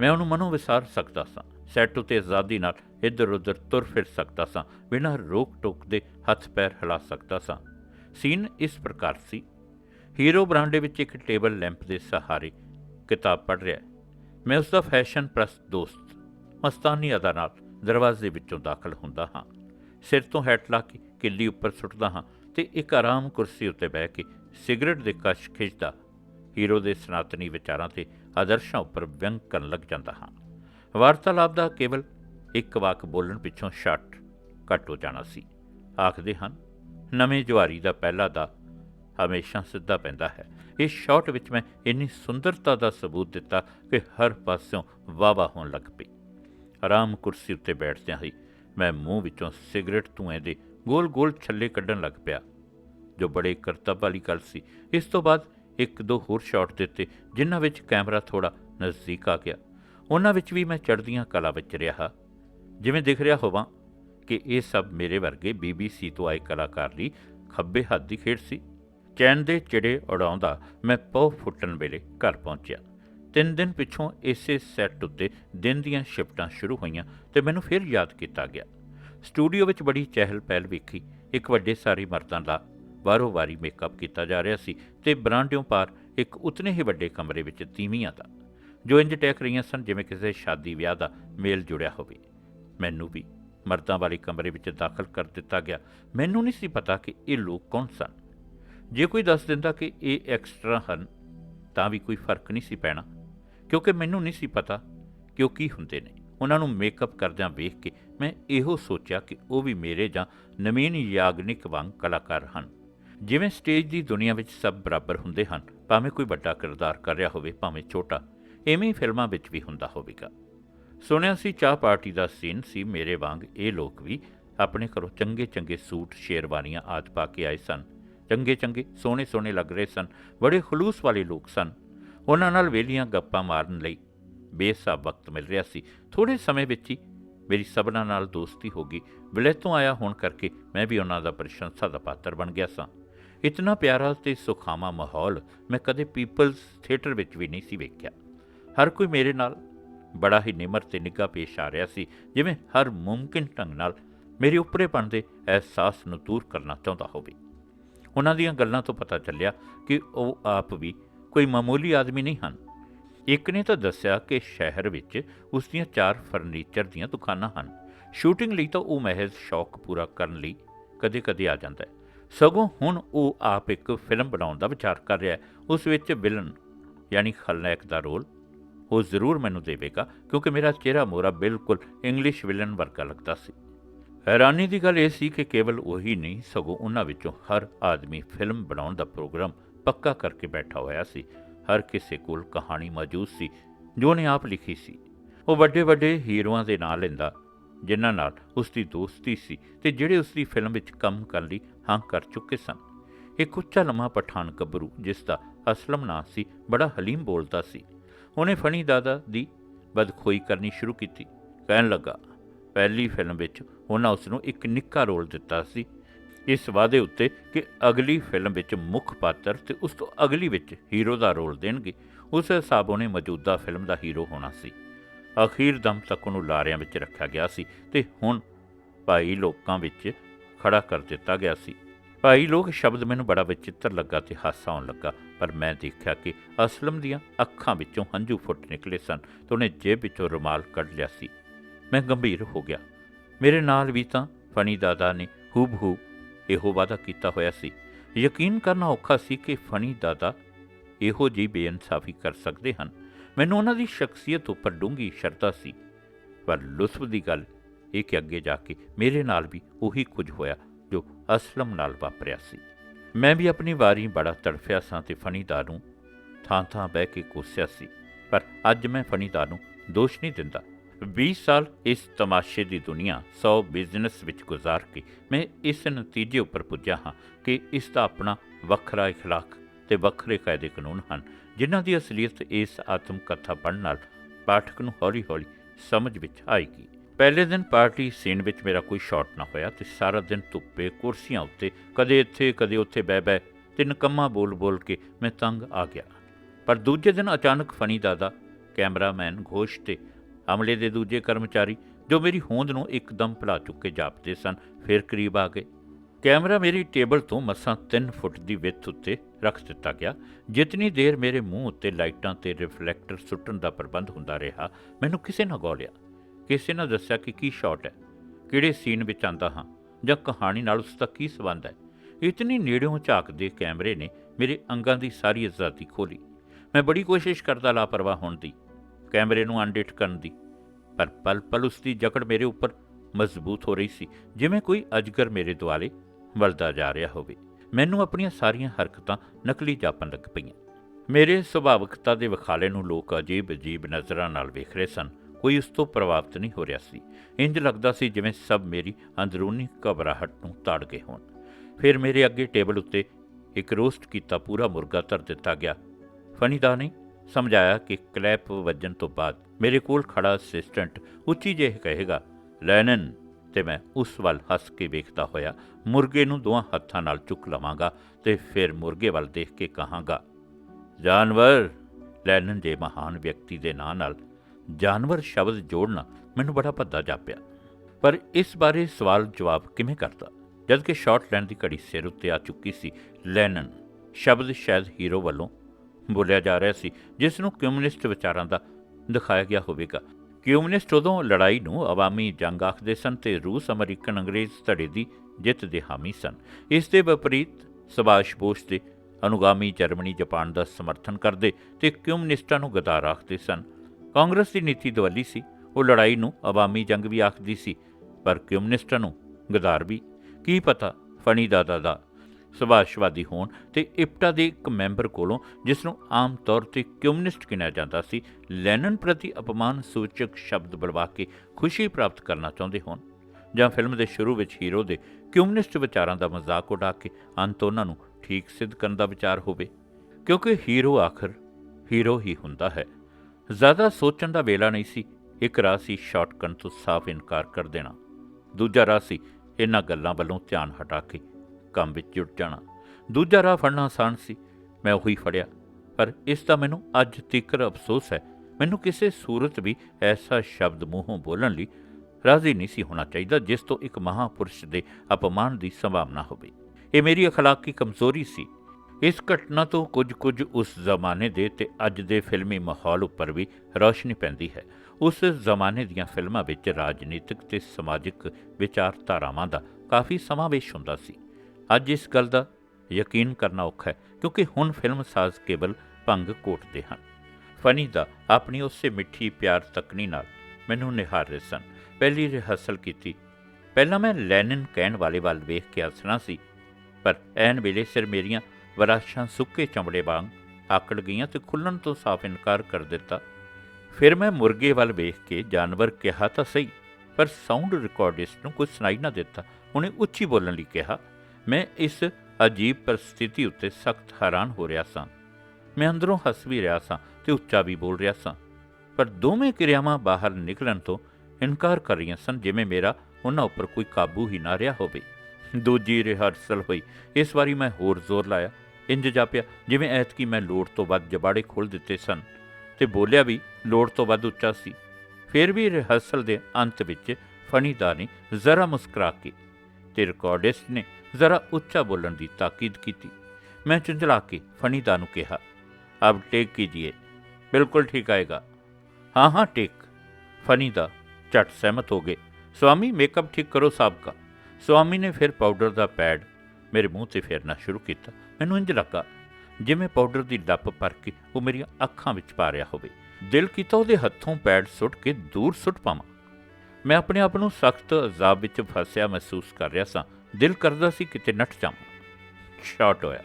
ਮੈਂ ਉਹਨੂੰ ਮਨੋਂ ਵਿਸਾਰ ਸਕਦਾ ਸਾਂ। ਸੈੱਟ ਉੱਤੇ ਆਜ਼ਾਦੀ ਨਾਲ ਇੱਧਰ ਉੱਧਰ ਤੁਰ ਫਿਰ ਸਕਦਾ ਸਾਂ। ਬਿਨਾਂ ਰੋਕ ਟੋਕ ਦੇ ਹੱਥ ਪੈਰ ਹਿਲਾ ਸਕਦਾ ਸਾਂ। ਸੀਨ ਇਸ ਪ੍ਰਕਾਰ ਸੀ। ਹੀਰੋ ਬਰਾਂਡੇ ਵਿੱਚ ਇੱਕ ਟੇਬਲ ਲੈਂਪ ਦੇ ਸਹਾਰੇ ਕਿਤਾਬ ਪੜ੍ਹ ਰਿਹਾ ਮੈਂ ਉਸ ਦਾ ਫੈਸ਼ਨ ਪ੍ਰਸਤ ਦੋਸਤ ਮਸਤਾਨੀ ਅਦਾ ਨਾਲ ਦਰਵਾਜ਼ੇ ਵਿੱਚੋਂ ਦਾਖਲ ਹੁੰਦਾ ਹਾਂ। ਸਿਰ ਤੋਂ ਹੈਟ ਲਾ ਕੇ ਕਿੱਲੀ ਉੱਪਰ ਸੁੱਟਦਾ ਹਾਂ ਤੇ ਇੱਕ ਆਰਾਮ ਕੁਰਸੀ ਉੱਤੇ ਬਹਿ ਕੇ ਸਿਗਰਟ ਦੇ ਕਸ਼ ਖਿੱਚਦਾ ਹੀਰੋ ਦੇ ਸਨਾਤਨੀ ਵਿਚਾਰਾਂ ਤੇ ਆਦਰਸ਼ਾਂ ਉੱਪਰ ਵਿਅੰਗ ਕਰਨ ਲੱਗ ਜਾਂਦਾ ਹਾਂ। ਵਾਰਤਾਲਾਪ ਦਾ ਕੇਵਲ ਇੱਕ ਵਾਕ ਬੋਲਣ ਪਿੱਛੋਂ ਸ਼ਾਟ ਘੱਟ ਹੋ ਜਾਣਾ ਸੀ। ਆਖਦੇ ਹਨ, ਨਵੇਂ ਜਵਾਰੀ ਦਾ ਪਹਿਲਾ ਦਾ ਹਮੇਸ਼ਾ ਸਿੱਧਾ ਪੈਂਦਾ ਹੈ। ਇਸ ਸ਼ਾਟ ਵਿੱਚ ਮੈਂ ਇੰਨੀ ਸੁੰਦਰਤਾ ਦਾ ਸਬੂਤ ਦਿੱਤਾ ਕਿ ਹਰ ਪਾਸਿਓਂ ਵਾਵਾ ਹੋਣ ਲੱਗ ਪਈ। ਆਰਾਮ ਕੁਰਸੀ ਉੱਤੇ ਬੈਠਦਿਆਂ ਹੀ ਮੈਂ ਮੂੰਹ ਵਿੱਚੋਂ ਸਿਗਰਟ ਧੂਏ ਦੇ ਗੋਲ-ਗੋਲ ਛੱਲੇ ਕੱਢਣ ਲੱਗ ਪਿਆ। ਜੋ ਬੜੇ ਕਰਤੱਵ ਵਾਲੀ ਗੱਲ ਸੀ, ਇਸ ਤੋਂ ਬਾਅਦ ਇੱਕ ਦੋ ਹੋਰ ਸ਼ਾਟ ਦਿੱਤੇ ਜਿਨ੍ਹਾਂ ਵਿੱਚ ਕੈਮਰਾ ਥੋੜਾ ਨਜ਼ਦੀਕ ਆ ਗਿਆ, ਉਹਨਾਂ ਵਿੱਚ ਵੀ ਮੈਂ ਚੜ੍ਹਦੀਆਂ ਕਲਾ ਵਿੱਚ ਰਿਹਾ ਜਿਵੇਂ ਦਿਖ ਰਿਹਾ ਹੋਵਾਂ ਕਿ ਇਹ ਸਭ ਮੇਰੇ ਵਰਗੇ BBC ਤੋਂ ਆਏ ਕਲਾਕਾਰ ਲਈ ਖੱਬੇ ਹੱਥ ਦੀ ਖੇਡ ਸੀ। ਚੈਨ ਦੇ ਚਿੜੇ ਉਡਾਉਂਦਾ ਮੈਂ ਪੌ ਫੁੱਟਣ ਵੇਲੇ ਘਰ ਪਹੁੰਚਿਆ। ਤਿੰਨ ਦਿਨ ਪਿੱਛੋਂ ਇਸੇ ਸੈੱਟ ਉੱਤੇ ਦਿਨ ਦੀਆਂ ਸ਼ਿਫਟਾਂ ਸ਼ੁਰੂ ਹੋਈਆਂ ਤੇ ਮੈਨੂੰ ਫਿਰ ਯਾਦ ਕੀਤਾ ਗਿਆ। ਸਟੂਡੀਓ ਵਿੱਚ ਬੜੀ ਚਹਿਲ ਪਹਿਲ ਵੇਖੀ। ਇੱਕ ਵੱਡੇ ਸਾਰੇ ਮਰਦਾਂ ਦਾ ਵਾਰੋ ਵਾਰੀ ਮੇਕਅਪ ਕੀਤਾ ਜਾ ਰਿਹਾ ਸੀ ਤੇ ਬਰਾਂਡਿਓਂ ਪਾਰ ਇੱਕ ਉਤਨੇ ਹੀ ਵੱਡੇ ਕਮਰੇ ਵਿੱਚ ਤੀਵੀਆਂ ਦਾ। ਜੋ ਇੰਜ ਟੈਕ ਰਹੀਆਂ ਸਨ ਜਿਵੇਂ ਕਿਸੇ ਸ਼ਾਦੀ ਵਿਆਹ ਦਾ ਮੇਲ ਜੁੜਿਆ ਹੋਵੇ। ਮੈਨੂੰ ਵੀ ਮਰਦਾਂ ਵਾਲੇ ਕਮਰੇ ਵਿੱਚ ਦਾਖਲ ਕਰ ਦਿੱਤਾ ਗਿਆ। ਮੈਨੂੰ ਨਹੀਂ ਸੀ ਪਤਾ ਕਿ ਇਹ ਲੋਕ ਕੌਣ ਸਨ। ਜੇ ਕੋਈ ਦੱਸ ਦਿੰਦਾ ਕਿ ਇਹ ਐਕਸਟਰਾ ਹਨ, ਤਾਂ ਵੀ ਕੋਈ ਫ਼ਰਕ ਨਹੀਂ ਸੀ ਪੈਣਾ। ਕਿਉਂਕਿ ਮੈਨੂੰ ਨਹੀਂ ਸੀ ਪਤਾ ਕਿ ਉਹ ਕੀ ਹੁੰਦੇ ਨੇ। ਉਹਨਾਂ ਨੂੰ ਮੇਕਅਪ ਕਰਦਿਆਂ ਵੇਖ ਕੇ ਮੈਂ ਇਹੋ ਸੋਚਿਆ ਕਿ ਉਹ ਵੀ ਮੇਰੇ ਜਾਂ ਨਵੀਨ ਯਾਗਨਿਕ ਵਾਂਗ ਕਲਾਕਾਰ ਹਨ। ਜਿਵੇਂ ਸਟੇਜ ਦੀ ਦੁਨੀਆ ਵਿੱਚ ਸਭ ਬਰਾਬਰ ਹੁੰਦੇ ਹਨ, ਭਾਵੇਂ ਕੋਈ ਵੱਡਾ ਕਿਰਦਾਰ ਕਰ ਰਿਹਾ ਹੋਵੇ, ਭਾਵੇਂ ਛੋਟਾ, ਐਵੇਂ ਹੀ ਫਿਲਮਾਂ ਵਿੱਚ ਵੀ ਹੁੰਦਾ ਹੋਵੇਗਾ। ਸੁਣਿਆ ਸੀ ਚਾਹ ਪਾਰਟੀ ਦਾ ਸੀਨ ਸੀ, ਮੇਰੇ ਵਾਂਗ ਇਹ ਲੋਕ ਵੀ ਆਪਣੇ ਘਰੋਂ ਚੰਗੇ ਚੰਗੇ ਸੂਟ, ਸ਼ੇਰਵਾਨੀਆਂ ਆਦਿ ਪਾ ਕੇ ਆਏ ਸਨ। ਚੰਗੇ ਚੰਗੇ ਸੋਹਣੇ ਸੋਹਣੇ ਲੱਗ ਰਹੇ ਸਨ। ਬੜੇ ਖਲੂਸ ਵਾਲੇ ਲੋਕ ਸਨ। ਉਹਨਾਂ ਨਾਲ ਵੇਲੀਆਂ ਗੱਪਾਂ ਮਾਰਨ ਲਈ ਬੇਸਾਬ ਵਕਤ ਮਿਲ ਰਿਹਾ ਸੀ। ਥੋੜੇ ਸਮੇਂ ਵਿੱਚ ਹੀ ਮੇਰੀ ਸਭਨਾਂ ਨਾਲ ਦੋਸਤੀ ਹੋ ਗਈ। ਵਿਲੇਤੋਂ ਆਇਆ ਹੋਣ ਕਰਕੇ ਮੈਂ ਵੀ ਉਹਨਾਂ ਦਾ ਪ੍ਰਸ਼ੰਸਾ ਦਾ ਪਾਤਰ ਬਣ ਗਿਆ ਸਾਂ। ਇਤਨਾ ਪਿਆਰਾ ਤੇ ਸੁਖਾਵਾਂ ਮਾਹੌਲ ਮੈਂ ਕਦੇ ਪੀਪਲਸ ਥੀਏਟਰ ਵਿੱਚ ਵੀ ਨਹੀਂ ਸੀ ਵੇਖਿਆ। ਹਰ ਕੋਈ ਮੇਰੇ ਨਾਲ ਬੜਾ ਹੀ ਨਿਮਰ ਤੇ ਨਿੱਘਾ ਪੇਸ਼ ਆ ਰਿਹਾ ਸੀ, ਜਿਵੇਂ ਹਰ ਮੁਮਕਿਨ ਢੰਗ ਨਾਲ ਮੇਰੇ ਉੱਪਰੇਪਣ ਦੇ ਅਹਿਸਾਸ ਨੂੰ ਦੂਰ ਕਰਨਾ ਚਾਹੁੰਦਾ ਹੋਵੇ। ਉਹਨਾਂ ਦੀਆਂ ਗੱਲਾਂ ਤੋਂ ਪਤਾ ਚੱਲਿਆ ਕਿ ਉਹ ਆਪ ਵੀ ਕੋਈ ਮਾਮੂਲੀ ਆਦਮੀ ਨਹੀਂ ਹਨ। ਇੱਕ ਨੇ ਤਾਂ ਦੱਸਿਆ ਕਿ ਸ਼ਹਿਰ ਵਿੱਚ ਉਸ ਦੀਆਂ ਚਾਰ ਫਰਨੀਚਰ ਦੀਆਂ ਦੁਕਾਨਾਂ ਹਨ। ਸ਼ੂਟਿੰਗ ਲਈ ਤਾਂ ਉਹ ਮਹਿਜ਼ ਸ਼ੌਕ ਪੂਰਾ ਕਰਨ ਲਈ ਕਦੇ-ਕਦੇ ਆ ਜਾਂਦਾ ਹੈ। ਸਗੋਂ ਹੁਣ ਉਹ ਆਪ ਇੱਕ ਫਿਲਮ ਬਣਾਉਣ ਦਾ ਵਿਚਾਰ ਕਰ ਰਿਹਾ ਹੈ। ਉਸ ਵਿੱਚ ਵਿਲਨ, ਯਾਨੀ ਖਲਨਾਇਕ ਦਾ ਰੋਲ, ਉਹ ਜ਼ਰੂਰ ਮੈਨੂੰ ਦੇਵੇਗਾ, ਕਿਉਂਕਿ ਮੇਰਾ ਚਿਹਰਾ ਮੋਰਾ ਬਿਲਕੁਲ ਇੰਗਲਿਸ਼ ਵਿਲਨ ਵਰਗਾ ਲੱਗਦਾ ਸੀ। ਹੈਰਾਨੀ ਦੀ ਗੱਲ ਇਹ ਸੀ ਕਿ ਕੇਵਲ ਉਹੀ ਨਹੀਂ, ਸਗੋਂ ਉਹਨਾਂ ਵਿੱਚੋਂ ਹਰ ਆਦਮੀ ਫਿਲਮ ਬਣਾਉਣ ਦਾ ਪ੍ਰੋਗਰਾਮ ਪੱਕਾ ਕਰਕੇ ਬੈਠਾ ਹੋਇਆ ਸੀ। ਹਰ ਕਿਸੇ ਕੋਲ ਕਹਾਣੀ ਮੌਜੂਦ ਸੀ, ਜੋ ਉਹਨੇ ਆਪ ਲਿਖੀ ਸੀ। ਉਹ ਵੱਡੇ ਵੱਡੇ ਹੀਰੋਆਂ ਦੇ ਨਾਂ ਲੈਂਦਾ, ਜਿਨ੍ਹਾਂ ਨਾਲ ਉਸ ਦੀ ਦੋਸਤੀ ਸੀ ਤੇ ਜਿਹੜੇ ਉਸ ਦੀ ਫਿਲਮ ਵਿੱਚ ਕੰਮ ਕਰਨ ਲਈ ਹਾਂ ਕਰ ਚੁੱਕੇ ਸਨ। ਇੱਕ ਉੱਚਾ ਲੰਮਾ ਪਠਾਨ ਗੱਭਰੂ, ਜਿਸ ਦਾ ਅਸਲਮ ਨਾਂ ਸੀ, ਬੜਾ ਹਲੀਮ ਬੋਲਦਾ ਸੀ। ਉਹਨੇ ਫਣੀ ਦਾਦਾ ਦੀ ਬਦਖੋਈ ਕਰਨੀ ਸ਼ੁਰੂ ਕੀਤੀ। ਕਹਿਣ ਲੱਗਾ, ਪਹਿਲੀ ਫਿਲਮ ਵਿੱਚ ਉਹਨਾਂ ਉਸ ਨੂੰ ਇੱਕ ਨਿੱਕਾ ਰੋਲ ਦਿੱਤਾ ਸੀ ਇਸ ਵਾਅਦੇ ਉੱਤੇ ਕਿ ਅਗਲੀ ਫਿਲਮ ਵਿੱਚ ਮੁੱਖ ਪਾਤਰ ਤੇ ਉਸ ਤੋਂ ਅਗਲੀ ਵਿੱਚ ਹੀਰੋ ਦਾ ਰੋਲ ਦੇਣਗੇ, ਉਸ ਹਿਸਾਬ ਉਹਨੇ ਮੌਜੂਦਾ ਫਿਲਮ ਦਾ ਹੀਰੋ ਹੋਣਾ ਸੀ। ਅਖੀਰ ਦਮ ਤੱਕ ਉਹਨੂੰ ਲਾਰਿਆਂ ਵਿੱਚ ਰੱਖਿਆ ਗਿਆ ਸੀ ਤੇ ਹੁਣ ਭਾਈ ਲੋਕਾਂ ਵਿੱਚ ਖੜਾ ਕਰ ਦਿੱਤਾ ਗਿਆ ਸੀ। ਭਾਈ ਲੋਕ ਸ਼ਬਦ ਮੈਨੂੰ ਬੜਾ ਵਿਚਿੱਤਰ ਲੱਗਾ ਤੇ ਹਾਸਾ ਆਉਣ ਲੱਗਾ, ਪਰ ਮੈਂ ਦੇਖਿਆ ਕਿ ਅਸਲਮ ਦੀਆਂ ਅੱਖਾਂ ਵਿੱਚੋਂ ਹੰਝੂ ਫੁੱਟ ਨਿਕਲੇ ਸਨ ਤੇ ਉਹਨੇ ਜੇਬ ਵਿੱਚੋਂ ਰੁਮਾਲ ਕੱਢ ਲਿਆ ਸੀ। ਮੈਂ ਗੰਭੀਰ ਹੋ ਗਿਆ। ਮੇਰੇ ਨਾਲ ਵੀ ਤਾਂ ਫਨੀ ਦਾਦਾ ਨੇ ਹੂਬ ਹੂਬਹੂ ਇਹੋ ਵਾਅਦਾ ਕੀਤਾ ਹੋਇਆ ਸੀ। ਯਕੀਨ ਕਰਨਾ ਔਖਾ ਸੀ ਕਿ ਫਣੀ ਦਾਦਾ ਇਹੋ ਜਿਹੀ ਬੇਇਨਸਾਫੀ ਕਰ ਸਕਦੇ ਹਨ। ਮੈਨੂੰ ਉਹਨਾਂ ਦੀ ਸ਼ਖਸੀਅਤ ਉੱਪਰ ਡੂੰਘੀ ਸ਼ਰਧਾ ਸੀ। ਪਰ ਲੁਤਫ ਦੀ ਗੱਲ ਇਹ ਕਿ ਅੱਗੇ ਜਾ ਕੇ ਮੇਰੇ ਨਾਲ ਵੀ ਉਹੀ ਕੁਝ ਹੋਇਆ ਜੋ ਅਸਲਮ ਨਾਲ ਵਾਪਰਿਆ ਸੀ। ਮੈਂ ਵੀ ਆਪਣੀ ਵਾਰੀ ਬੜਾ ਤੜਫਿਆ ਸਾਂ ਤੇ ਫਣੀਦਾਰ ਨੂੰ ਥਾਂ ਥਾਂ ਬਹਿ ਕੇ ਕੋਸਿਆ ਸੀ। ਪਰ ਅੱਜ ਮੈਂ ਫਣੀਦਾਰ ਨੂੰ ਦੋਸ਼ ਨਹੀਂ ਦਿੰਦਾ। 20 ਸਾਲ ਇਸ ਤਮਾਸ਼ੇ ਦੀ ਦੁਨੀਆ 100 ਬਿਜ਼ਨਸ ਵਿੱਚ ਗੁਜ਼ਾਰ ਕੇ ਮੈਂ ਇਸ ਨਤੀਜੇ ਉੱਪਰ ਪੁੱਜਾ ਹਾਂ ਕਿ ਇਸ ਦਾ ਆਪਣਾ ਵੱਖਰਾ اخلاق ਤੇ ਵੱਖਰੇ ਕਾਇਦੇ ਕਾਨੂੰਨ ਹਨ ਜਿਨ੍ਹਾਂ ਦੀ ਅਸਲੀਅਤ ਇਸ ਆਤਮ ਕਥਾ ਪੜ੍ਹਨ ਨਾਲ ਪਾਠਕ ਨੂੰ ਹੌਲੀ-ਹੌਲੀ ਸਮਝ ਵਿੱਚ ਆਏਗੀ ਪਹਿਲੇ ਦਿਨ ਪਾਰਟੀ ਸੀਨ ਵਿੱਚ ਮੇਰਾ ਕੋਈ ਸ਼ਾਟ ਨਾ ਹੋਇਆ ਤੇ ਸਾਰਾ ਦਿਨ ਧੁੱਪੇ ਕੁਰਸੀਆਂ ਉੱਤੇ ਕਦੇ ਇੱਥੇ ਕਦੇ ਉੱਥੇ ਬਹਿ ਬਹਿ ਤੇ ਨਕੰਮਾ ਬੋਲ ਬੋਲ ਕੇ ਮੈਂ ਤੰਗ ਆ ਗਿਆ ਪਰ ਦੂਜੇ ਦਿਨ ਅਚਾਨਕ ਫਨੀ ਦਾਦਾ ਕੈਮਰਾਮੈਨ ਘੋਸ਼ ਤੇ ਅਮਲੇ ਦੇ ਦੂਜੇ ਕਰਮਚਾਰੀ ਜੋ ਮੇਰੀ ਹੋਂਦ ਨੂੰ ਇੱਕਦਮ ਭੁਲਾ ਚੁੱਕੇ ਜਾਪਦੇ ਸਨ, ਫਿਰ ਕਰੀਬ ਆ ਗਏ। ਕੈਮਰਾ ਮੇਰੀ ਟੇਬਲ ਤੋਂ ਮਸਾਂ 3 ਫੁੱਟ ਦੀ ਵਿੱਥ ਉੱਤੇ ਰੱਖ ਦਿੱਤਾ ਗਿਆ। ਜਿਤਨੀ ਦੇਰ ਮੇਰੇ ਮੂੰਹ ਉੱਤੇ ਲਾਈਟਾਂ ਤੇ ਰਿਫਲੈਕਟਰ ਸੁੱਟਣ ਦਾ ਪ੍ਰਬੰਧ ਹੁੰਦਾ ਰਿਹਾ, ਮੈਨੂੰ ਕਿਸੇ ਨਾ ਗੌਲਿਆ ਕਿਸੇ ਨੇ ਦੱਸਿਆ ਕਿ ਕੀ ਸ਼ਾਟ ਹੈ, ਕਿਹੜੇ ਸੀਨ ਵਿੱਚ ਆਂਦਾ ਹਾਂ, ਜਾਂ ਕਹਾਣੀ ਨਾਲ ਉਸ ਦਾ ਕੀ ਸਬੰਧ ਹੈ। ਇਤਨੀ ਨੇੜਿਓਂ ਝਾਕਦੇ ਕੈਮਰੇ ਨੇ ਮੇਰੇ ਅੰਗਾਂ ਦੀ ਸਾਰੀ ਆਜ਼ਾਦੀ ਖੋਲੀ ਮੈਂ ਬੜੀ ਕੋਸ਼ਿਸ਼ ਕਰਦਾ ਲਾਪਰਵਾਹ ਹੋਣ ਦੀ। ਕੈਮਰੇ ਨੂੰ ਅਨਡਿਟ ਕਰਨ ਦੀ। ਪਰ ਪਲ ਪਲ ਉਸ ਦੀ ਜਕੜ ਮੇਰੇ ਉੱਪਰ ਮਜ਼ਬੂਤ ਹੋ ਰਹੀ ਸੀ, ਜਿਵੇਂ ਕੋਈ ਅਜਗਰ ਮੇਰੇ ਦੁਆਲੇ ਵਰਦਾ ਜਾ ਰਿਹਾ ਹੋਵੇ। ਮੈਨੂੰ ਆਪਣੀਆਂ ਸਾਰੀਆਂ ਹਰਕਤਾਂ ਨਕਲੀ ਜਾਪਣ ਲੱਗ ਪਈਆਂ। ਮੇਰੇ ਸੁਭਾਵਿਕਤਾ ਦੇ ਵਿਖਾਲੇ ਨੂੰ ਲੋਕ ਅਜੀਬ ਅਜੀਬ ਨਜ਼ਰਾਂ ਨਾਲ ਵੇਖ ਰਹੇ ਸਨ। ਕੋਈ ਉਸ ਤੋਂ ਪ੍ਰਭਾਵਿਤ ਨਹੀਂ ਹੋ ਰਿਹਾ ਸੀ। ਇੰਜ ਲੱਗਦਾ ਸੀ ਜਿਵੇਂ ਸਭ ਮੇਰੀ ਅੰਦਰੂਨੀ ਘਬਰਾਹਟ ਨੂੰ ਤਾੜ ਗਏ ਹੋਣ। ਫਿਰ ਮੇਰੇ ਅੱਗੇ ਟੇਬਲ ਉੱਤੇ ਇੱਕ ਰੋਸਟ ਕੀਤਾ ਪੂਰਾ ਮੁਰਗਾ ਧਰ ਦਿੱਤਾ ਗਿਆ। ਫਨੀਦਾ ਨਹੀਂ ਸਮਝਾਇਆ ਕਿ ਕਲੈਪ ਵੱਜਣ ਤੋਂ ਬਾਅਦ ਮੇਰੇ ਕੋਲ ਖੜਾ ਅਸਿਸਟੈਂਟ ਉੱਚੀ ਜਿਹੇ ਕਹੇਗਾ, ਲੈਨਨ, ਤੇ ਮੈਂ ਉਸ ਵੱਲ ਹੱਸ ਕੇ ਵੇਖਦਾ ਹੋਇਆ ਮੁਰਗੇ ਨੂੰ ਦੋਹਾਂ ਹੱਥਾਂ ਨਾਲ ਚੁੱਕ ਲਵਾਂਗਾ ਤੇ ਫਿਰ ਮੁਰਗੇ ਵੱਲ ਦੇਖ ਕੇ ਕਹਾਂਗਾ, ਜਾਨਵਰ! ਲੈਨਨ ਦੇ ਮਹਾਨ ਵਿਅਕਤੀ ਦੇ ਨਾਂ ਨਾਲ ਜਾਨਵਰ ਸ਼ਬਦ ਜੋੜਨਾ ਮੈਨੂੰ ਬੜਾ ਭੱਦਾ ਜਾਪਿਆ। ਪਰ ਇਸ ਬਾਰੇ ਸਵਾਲ ਜਵਾਬ ਕਿਵੇਂ ਕਰਦਾ? ਜਦ ਕਿ ਸ਼ਾਰਟ ਲੈਣ ਦੀ ਘੜੀ ਸਿਰ ਉੱਤੇ ਆ ਚੁੱਕੀ ਸੀ, ਲੈਨਨ ਸ਼ਬਦ ਸ਼ਾਇਦ ਹੀਰੋ ਵੱਲੋਂ ਬੋਲਿਆ ਜਾ ਰਿਹਾ ਸੀ ਜਿਸ ਨੂੰ ਕਮਿਊਨਿਸਟ ਵਿਚਾਰਾਂ ਦਾ ਦਿਖਾਇਆ ਗਿਆ ਹੋਵੇਗਾ। ਕਮਿਊਨਿਸਟ ਉਦੋਂ ਲੜਾਈ ਨੂੰ ਆਵਾਮੀ ਜੰਗ ਆਖਦੇ ਸਨ ਤੇ ਰੂਸ ਅਮਰੀਕਨ ਅੰਗਰੇਜ਼ ਧੜੇ ਦੀ ਜਿੱਤ ਦੇ ਹਾਮੀ ਸਨ। ਇਸ ਦੇ ਵਿਪਰੀਤ ਸੁਭਾਸ਼ ਬੋਸ ਦੇ ਅਨੁਗਾਮੀ ਜਰਮਨੀ ਜਾਪਾਨ ਦਾ ਸਮਰਥਨ ਕਰਦੇ ਤੇ ਕਮਿਊਨਿਸਟਾਂ ਨੂੰ ਗਦਾਰ ਆਖਦੇ ਸਨ। ਕਾਂਗਰਸ ਦੀ ਨੀਤੀ ਦਵੱਲੀ ਸੀ, ਉਹ ਲੜਾਈ ਨੂੰ ਆਵਾਮੀ ਜੰਗ ਵੀ ਆਖਦੀ ਸੀ, ਪਰ ਕਮਿਊਨਿਸਟਾਂ ਨੂੰ ਗਦਾਰ ਵੀ। ਕੀ ਪਤਾ, ਫਣੀ ਦਾਦਾ ਦਾ ਸੁਭਾਸ਼ਵਾਦੀ ਹੋਣ ਤੇ ਇਪਟਾ ਦੇ ਇੱਕ ਮੈਂਬਰ ਕੋਲੋਂ, ਜਿਸ ਨੂੰ ਆਮ ਤੌਰ ਤੇ ਕਮਿਊਨਿਸਟ ਗਿਣਿਆ ਜਾਂਦਾ ਸੀ, ਲੈਨਨ ਪ੍ਰਤੀ ਅਪਮਾਨ ਸੂਚਕ ਸ਼ਬਦ ਬਲਵਾ ਕੇ ਖੁਸ਼ੀ ਪ੍ਰਾਪਤ ਕਰਨਾ ਚਾਹੁੰਦੇ ਹੋਣ। ਜਾਂ ਫਿਲਮ ਦੇ ਸ਼ੁਰੂ ਵਿੱਚ ਹੀਰੋ ਦੇ ਕਮਿਊਨਿਸਟ ਵਿਚਾਰਾਂ ਦਾ ਮਜ਼ਾਕ ਉਡਾ ਕੇ ਅੰਤ ਉਹਨਾਂ ਨੂੰ ਠੀਕ ਸਿੱਧ ਕਰਨ ਦਾ ਵਿਚਾਰ ਹੋਵੇ। ਕਿਉਂਕਿ ਹੀਰੋ ਆਖਰ ਹੀਰੋ ਹੀ ਹੁੰਦਾ ਹੈ। ਜ਼ਿਆਦਾ ਸੋਚਣ ਦਾ ਵੇਲਾ ਨਹੀਂ ਸੀ, ਇੱਕ ਰਾਹ ਸੀ ਸ਼ਾਰਟਕਟ ਤੋਂ ਸਾਫ਼ ਇਨਕਾਰ ਕਰ ਦੇਣਾ। ਦੂਜਾ ਰਾਹ ਸੀ ਇਹਨਾਂ ਗੱਲਾਂ ਵੱਲੋਂ ਧਿਆਨ ਹਟਾ ਕੇ ਕੰਮ ਵਿੱਚ ਜੁਟ ਜਾਣਾ ਦੂਜਾ ਰਾਹ ਫੜਨਾ ਆਸਾਨ ਸੀ ਮੈਂ ਉਹੀ ਫੜਿਆ ਪਰ ਇਸ ਦਾ ਮੈਨੂੰ ਅੱਜ ਤੀਕਰ ਅਫਸੋਸ ਹੈ ਮੈਨੂੰ ਕਿਸੇ ਸੂਰਤ ਵੀ ਐਸਾ ਸ਼ਬਦ ਮੂੰਹੋਂ ਬੋਲਣ ਲਈ ਰਾਜ਼ੀ ਨਹੀਂ ਸੀ ਹੋਣਾ ਚਾਹੀਦਾ ਜਿਸ ਤੋਂ ਇੱਕ ਮਹਾਪੁਰਸ਼ ਦੇ ਅਪਮਾਨ ਦੀ ਸੰਭਾਵਨਾ ਹੋਵੇ ਇਹ ਮੇਰੀ اخلاقی ਕਮਜ਼ੋਰੀ ਸੀ ਇਸ ਘਟਨਾ ਤੋਂ ਕੁਝ ਕੁਝ ਉਸ ਜ਼ਮਾਨੇ ਦੇ ਤੇ ਅੱਜ ਦੇ ਫਿਲਮੀ ਮਾਹੌਲ ਉੱਪਰ ਵੀ ਰੌਸ਼ਨੀ ਪੈਂਦੀ ਹੈ ਉਸ ਜ਼ਮਾਨੇ ਦੀਆਂ ਫਿਲਮਾਂ ਵਿੱਚ ਰਾਜਨੀਤਿਕ ਤੇ ਸਮਾਜਿਕ ਵਿਚਾਰਧਾਰਾਵਾਂ ਦਾ ਕਾਫੀ ਸਮਾਵੇਸ਼ ਹੁੰਦਾ ਸੀ ਅੱਜ ਇਸ ਗੱਲ ਦਾ ਯਕੀਨ ਕਰਨਾ ਔਖਾ ਹੈ, ਕਿਉਂਕਿ ਹੁਣ ਫਿਲਮ ਸਾਜ਼ ਕੇਵਲ ਭੰਗ ਕੋਟਦੇ ਹਨ। ਫਨੀ ਦਾ ਆਪਣੀ ਉਸੇ ਮਿੱਠੀ ਪਿਆਰ ਤਕਨੀ ਨਾਲ ਮੈਨੂੰ ਨਿਹਾਰ ਰਹੇ ਸਨ। ਪਹਿਲੀ ਰਿਹਰਸਲ ਕੀਤੀ। ਪਹਿਲਾਂ ਮੈਂ ਲੈਨਨ ਕਹਿਣ ਵਾਲੇ ਵੱਲ ਵੇਖ ਕੇ ਹੱਸਣਾ ਸੀ, ਪਰ ਐਨ ਵੇਲੇ ਸਿਰ ਮੇਰੀਆਂ ਵਰਾਸ਼ਾਂ ਸੁੱਕੇ ਚਮੜੇ ਵਾਂਗ ਆਕੜ ਗਈਆਂ ਤੇ ਖੁੱਲਣ ਤੋਂ ਸਾਫ਼ ਇਨਕਾਰ ਕਰ ਦਿੱਤਾ। ਫਿਰ ਮੈਂ ਮੁਰਗੇ ਵੱਲ ਵੇਖ ਕੇ ਜਾਨਵਰ ਕਿਹਾ ਤਾਂ ਸਹੀ, ਪਰ ਸਾਊਂਡ ਰਿਕਾਰਡਿਸਟ ਨੂੰ ਕੁਝ ਸੁਣਾਈ ਨਾ ਦਿੱਤਾ। ਉਹਨੇ ਉੱਚੀ ਬੋਲਣ ਲਈ ਕਿਹਾ ਮੈਂ ਇਸ ਅਜੀਬ ਪਰਿਸਥਿਤੀ ਉੱਤੇ ਸਖਤ ਹੈਰਾਨ ਹੋ ਰਿਹਾ ਸਾਂ। ਮੈਂ ਅੰਦਰੋਂ ਹੱਸ ਵੀ ਰਿਹਾ ਸਾਂ ਤੇ ਉੱਚਾ ਵੀ ਬੋਲ ਰਿਹਾ ਸਾਂ। ਪਰ ਦੋਵੇਂ ਕਿਰਿਆਵਾਂ ਬਾਹਰ ਨਿਕਲਣ ਤੋਂ ਇਨਕਾਰ ਕਰ ਰਹੀਆਂ ਸਨ ਜਿਵੇਂ ਮੇਰਾ ਉਹਨਾਂ ਉੱਪਰ ਕੋਈ ਕਾਬੂ ਹੀ ਨਾ ਰਿਹਾ ਹੋਵੇ। ਦੂਜੀ ਰਿਹਰਸਲ ਹੋਈ। ਇਸ ਵਾਰੀ ਮੈਂ ਹੋਰ ਜ਼ੋਰ ਲਾਇਆ। ਇੰਜ ਜਾਪਿਆ, ਜਿਵੇਂ ਐਤਕੀ ਮੈਂ ਲੋੜ ਤੋਂ ਵੱਧ ਜਬਾੜੇ ਖੋਲ ਦਿੱਤੇ ਸਨ ਤੇ ਬੋਲਿਆ ਵੀ ਲੋੜ ਤੋਂ ਵੱਧ ਉੱਚਾ ਸੀ। ਫਿਰ ਵੀ ਰਿਹਰਸਲ ਦੇ ਅੰਤ ਵਿੱਚ ਫਣੀਦਾ ਨੇ ਜ਼ਰਾ ਮੁਸਕਰਾ ਕੇ ਤੇ ਰਿਕਾਰਡਿਸਟ ਨੇ ਜ਼ਰਾ ਉੱਚਾ ਬੋਲਣ ਦੀ ਤਾਕੀਦ ਕੀਤੀ। ਮੈਂ ਚੁੰਝਲਾ ਕੇ ਫਨੀਦਾ ਨੂੰ ਕਿਹਾ, ਆਪ ਟੇਕ ਕੀਜੀਏ। ਬਿਲਕੁਲ ਠੀਕ ਆਏਗਾ। ਹਾਂ ਹਾਂ, ਟੇਕ। ਫਨੀਦਾ ਝਟ ਸਹਿਮਤ ਹੋ ਗਏ। ਸਵਾਮੀ, ਮੇਕਅਪ ਠੀਕ ਕਰੋ ਸਾਹਿਬ ਦਾ ਸਵਾਮੀ ਨੇ ਫਿਰ ਪਾਊਡਰ ਦਾ ਪੈਡ ਮੇਰੇ ਮੂੰਹ ਤੇ ਫੇਰਨਾ ਸ਼ੁਰੂ ਕੀਤਾ। ਮੈਨੂੰ ਇੰਜ ਲੱਗਾ ਜਿਵੇਂ ਪਾਊਡਰ ਦੀ ਡੱਪ ਭਰ ਕੇ ਉਹ ਮੇਰੀਆਂ ਅੱਖਾਂ ਵਿੱਚ ਪਾ ਰਿਹਾ ਹੋਵੇ। ਦਿਲ ਕੀਤਾ ਉਹਦੇ ਹੱਥੋਂ ਪੈਡ ਸੁੱਟ ਕੇ ਦੂਰ ਸੁੱਟ ਪਾਵਾਂ। ਮੈਂ ਆਪਣੇ ਆਪ ਨੂੰ ਸਖਤ ਅਜ਼ਾਬ ਵਿੱਚ ਫਸਿਆ ਮਹਿਸੂਸ ਕਰ ਰਿਹਾ ਸਾਂ। ਦਿਲ ਕਰਦਾ ਸੀ ਕਿਤੇ ਨੱਠ ਜਾਵਾਂ। ਸ਼ਾਟ ਹੋਇਆ।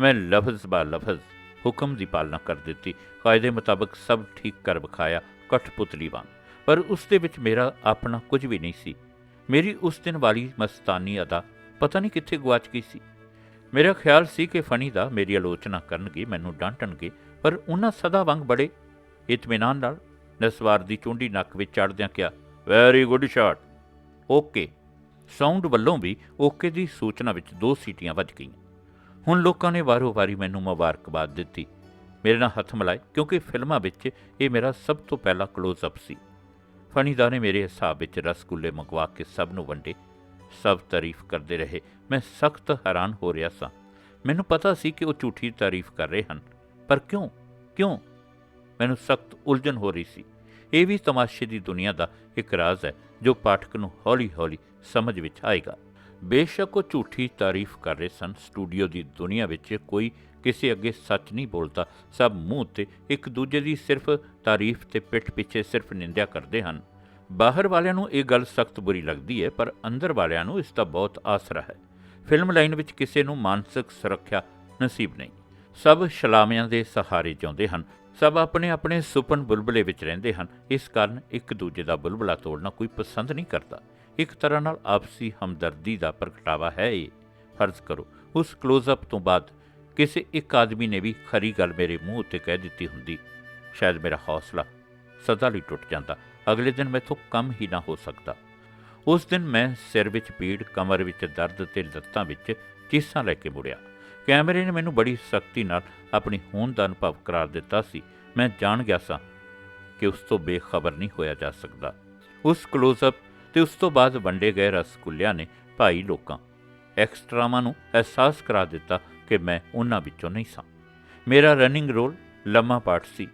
ਮੈਂ ਲਫ਼ਜ਼ ਬਾ ਲਫ਼ਜ਼ ਹੁਕਮ ਦੀ ਪਾਲਣਾ ਕਰ ਦਿੱਤੀ। ਕਾਇਦੇ ਮੁਤਾਬਕ ਸਭ ਠੀਕ ਕਰ ਵਿਖਾਇਆ ਕਠਪੁਤਲੀ ਵਾਂਗ। ਪਰ ਉਸ ਦੇ ਵਿੱਚ ਮੇਰਾ ਆਪਣਾ ਕੁਝ ਵੀ ਨਹੀਂ ਸੀ। ਮੇਰੀ ਉਸ ਦਿਨ ਵਾਲੀ ਮਸਤਾਨੀ ਅਦਾ ਪਤਾ ਨਹੀਂ ਕਿੱਥੇ ਗਵਾਚ ਗਈ ਸੀ। ਮੇਰਾ ਖਿਆਲ ਸੀ ਕਿ ਫਨੀ ਦਾ ਮੇਰੀ ਆਲੋਚਨਾ ਕਰਨਗੇ, ਮੈਨੂੰ ਡਾਂਟਣਗੇ, ਪਰ ਉਹਨਾਂ ਸਦਾ ਵਾਂਗ ਬੜੇ ਇਤਮੀਨਾਨ ਨਾਲ ਨਸਵਾਰ ਦੀ ਚੁੰਡੀ ਨੱਕ ਵਿੱਚ ਚੜਦਿਆਂ ਕਿਹਾ very good shot okay. Sound ਵੱਲੋਂ ਵੀ ਓਕੇ ਦੀ ਸੂਚਨਾ ਵਿੱਚ ਦੋ ਸੀਟੀਆਂ ਵੱਜ ਗਈਆਂ। ਹੁਣ ਲੋਕਾਂ ਨੇ ਵਾਰੋ-ਵਾਰੀ ਮੈਨੂੰ ਮੁਬਾਰਕਬਾਦ ਦਿੱਤੀ। ਮੇਰੇ ਨਾਲ ਹੱਥ ਮਿਲਾਏ, ਕਿਉਂਕਿ ਫਿਲਮਾਂ ਵਿੱਚ ਇਹ ਮੇਰਾ ਸਭ ਤੋਂ ਪਹਿਲਾ ਕਲੋਜ਼-ਅਪ ਸੀ। ਫਣੀਦਾ ਨੇ ਮੇਰੇ ਹਿਸਾਬ ਵਿੱਚ ਰਸਗੁੱਲੇ ਮੰਗਵਾ ਕੇ ਸਭ ਨੂੰ ਵੰਡੇ। ਸਭ ਤਾਰੀਫ ਕਰਦੇ ਰਹੇ। ਮੈਂ ਸਖਤ ਹੈਰਾਨ ਹੋ ਰਿਹਾ ਸਾਂ। ਮੈਨੂੰ ਪਤਾ ਸੀ ਕਿ ਉਹ ਝੂਠੀ ਤਾਰੀਫ ਕਰ ਰਹੇ ਹਨ। ਪਰ ਕਿਉਂ? ਕਿਉਂ? ਮੈਨੂੰ ਸਖਤ ਉਲਝਣ ਹੋ ਰਹੀ ਸੀ। ਇਹ ਵੀ ਤਮਾਸ਼ੇ ਦੀ ਦੁਨੀਆ ਦਾ ਇੱਕ ਰਾਜ਼ ਹੈ। ਜੋ ਪਾਠਕ ਨੂੰ ਹੌਲੀ-ਹੌਲੀ ਸਮਝ ਵਿੱਚ ਆਏਗਾ। ਬੇਸ਼ੱਕ ਉਹ ਝੂਠੀ ਤਾਰੀਫ ਕਰ ਰਹੇ ਸਨ, ਸਟੂਡੀਓ ਦੀ ਦੁਨੀਆ ਵਿੱਚ ਕੋਈ ਕਿਸੇ ਅੱਗੇ ਸੱਚ ਨਹੀਂ ਬੋਲਦਾ। ਸਭ ਮੂੰਹ ਤੇ ਇੱਕ ਦੂਜੇ ਦੀ ਸਿਰਫ ਤਾਰੀਫ ਤੇ ਪਿੱਠ ਪਿੱਛੇ ਸਿਰਫ ਨਿੰਦਿਆ ਕਰਦੇ ਹਨ। ਬਾਹਰ ਵਾਲਿਆਂ ਨੂੰ ਇਹ ਗੱਲ ਸਖਤ ਬੁਰੀ ਲੱਗਦੀ ਹੈ, ਪਰ ਅੰਦਰ ਵਾਲਿਆਂ ਨੂੰ ਇਸ ਦਾ ਬਹੁਤ ਆਸਰਾ ਹੈ। ਫਿਲਮ ਲਾਈਨ ਵਿੱਚ ਕਿਸੇ ਨੂੰ ਮਾਨਸਿਕ ਸੁਰੱਖਿਆ ਨਸੀਬ ਨਹੀਂ। ਸਭ ਸ਼ਲਾਮਿਆਂ ਦੇ ਸਹਾਰੇ ਚਾਹੁੰਦੇ ਹਨ। ਸਭ ਆਪਣੇ ਆਪਣੇ ਸੁਪਨ ਬੁਲਬਲੇ ਵਿੱਚ ਰਹਿੰਦੇ ਹਨ। ਇਸ ਕਾਰਨ ਇੱਕ ਦੂਜੇ ਦਾ ਬੁਲਬਲਾ ਤੋੜਨਾ ਕੋਈ ਪਸੰਦ ਨਹੀਂ ਕਰਦਾ। ਇੱਕ ਤਰ੍ਹਾਂ ਨਾਲ ਆਪਸੀ ਹਮਦਰਦੀ ਦਾ ਪ੍ਰਗਟਾਵਾ ਹੈ ਇਹ। ਫਰਜ਼ ਕਰੋ, ਉਸ ক্লোਜ਼-ਅਪ ਤੋਂ ਬਾਅਦ ਕਿਸੇ ਇੱਕ ਆਦਮੀ ਨੇ ਵੀ ਖਰੀ ਗੱਲ ਮੇਰੇ ਮੂੰਹ ਉੱਤੇ ਕਹਿ ਦਿੱਤੀ ਹੁੰਦੀ। ਸ਼ਾਇਦ ਮੇਰਾ ਹੌਸਲਾ ਸਦਾ ਲਈ ਟੁੱਟ ਜਾਂਦਾ। ਅਗਲੇ ਦਿਨ ਮੈਥੋਂ ਕੰਮ ਹੀ ਨਾ ਹੋ ਸਕਦਾ। ਉਸ ਦਿਨ ਮੈਂ ਸਿਰ ਵਿੱਚ ਪੀੜ, ਕਮਰ ਵਿੱਚ ਦਰਦ ਤੇ ਲੱਤਾਂ ਵਿੱਚ ਚੀਸਾਂ ਲੈ ਕੇ ਮੁੜਿਆ। ਕੈਮਰੇ ਨੇ ਮੈਨੂੰ ਬੜੀ ਸਖਤੀ ਨਾਲ ਆਪਣੀ ਹੋਂਦ ਦਾ ਅਨੁਭਵ ਕਰਾਰ ਦਿੱਤਾ ਸੀ। ਮੈਂ ਜਾਣ ਗਿਆ ਸਾਂ ਕਿ ਉਸ ਤੋਂ ਬੇਖਬਰ ਨਹੀਂ ਹੋਇਆ ਜਾ ਸਕਦਾ। ਉਸ ক্লোਜ਼-ਅਪ ਤੇ ਉਸ ਤੋਂ ਬਾਅਦ ਵੰਡੇ ਗਏ ਰਸਗੁੱਲਿਆਂ ਨੇ ਭਾਈ ਲੋਕਾਂ ਐਕਸਟਰਾਵਾਂ ਨੂੰ ਅਹਿਸਾਸ ਕਰਾ ਦਿੱਤਾ ਕਿ ਮੈਂ ਉਹਨਾਂ ਵਿੱਚੋਂ ਨਹੀਂ ਸਾਂ। ਮੇਰਾ ਰਨਿੰਗ ਰੋਲ ਲੰਮਾ ਪਾਠ ਸੀ।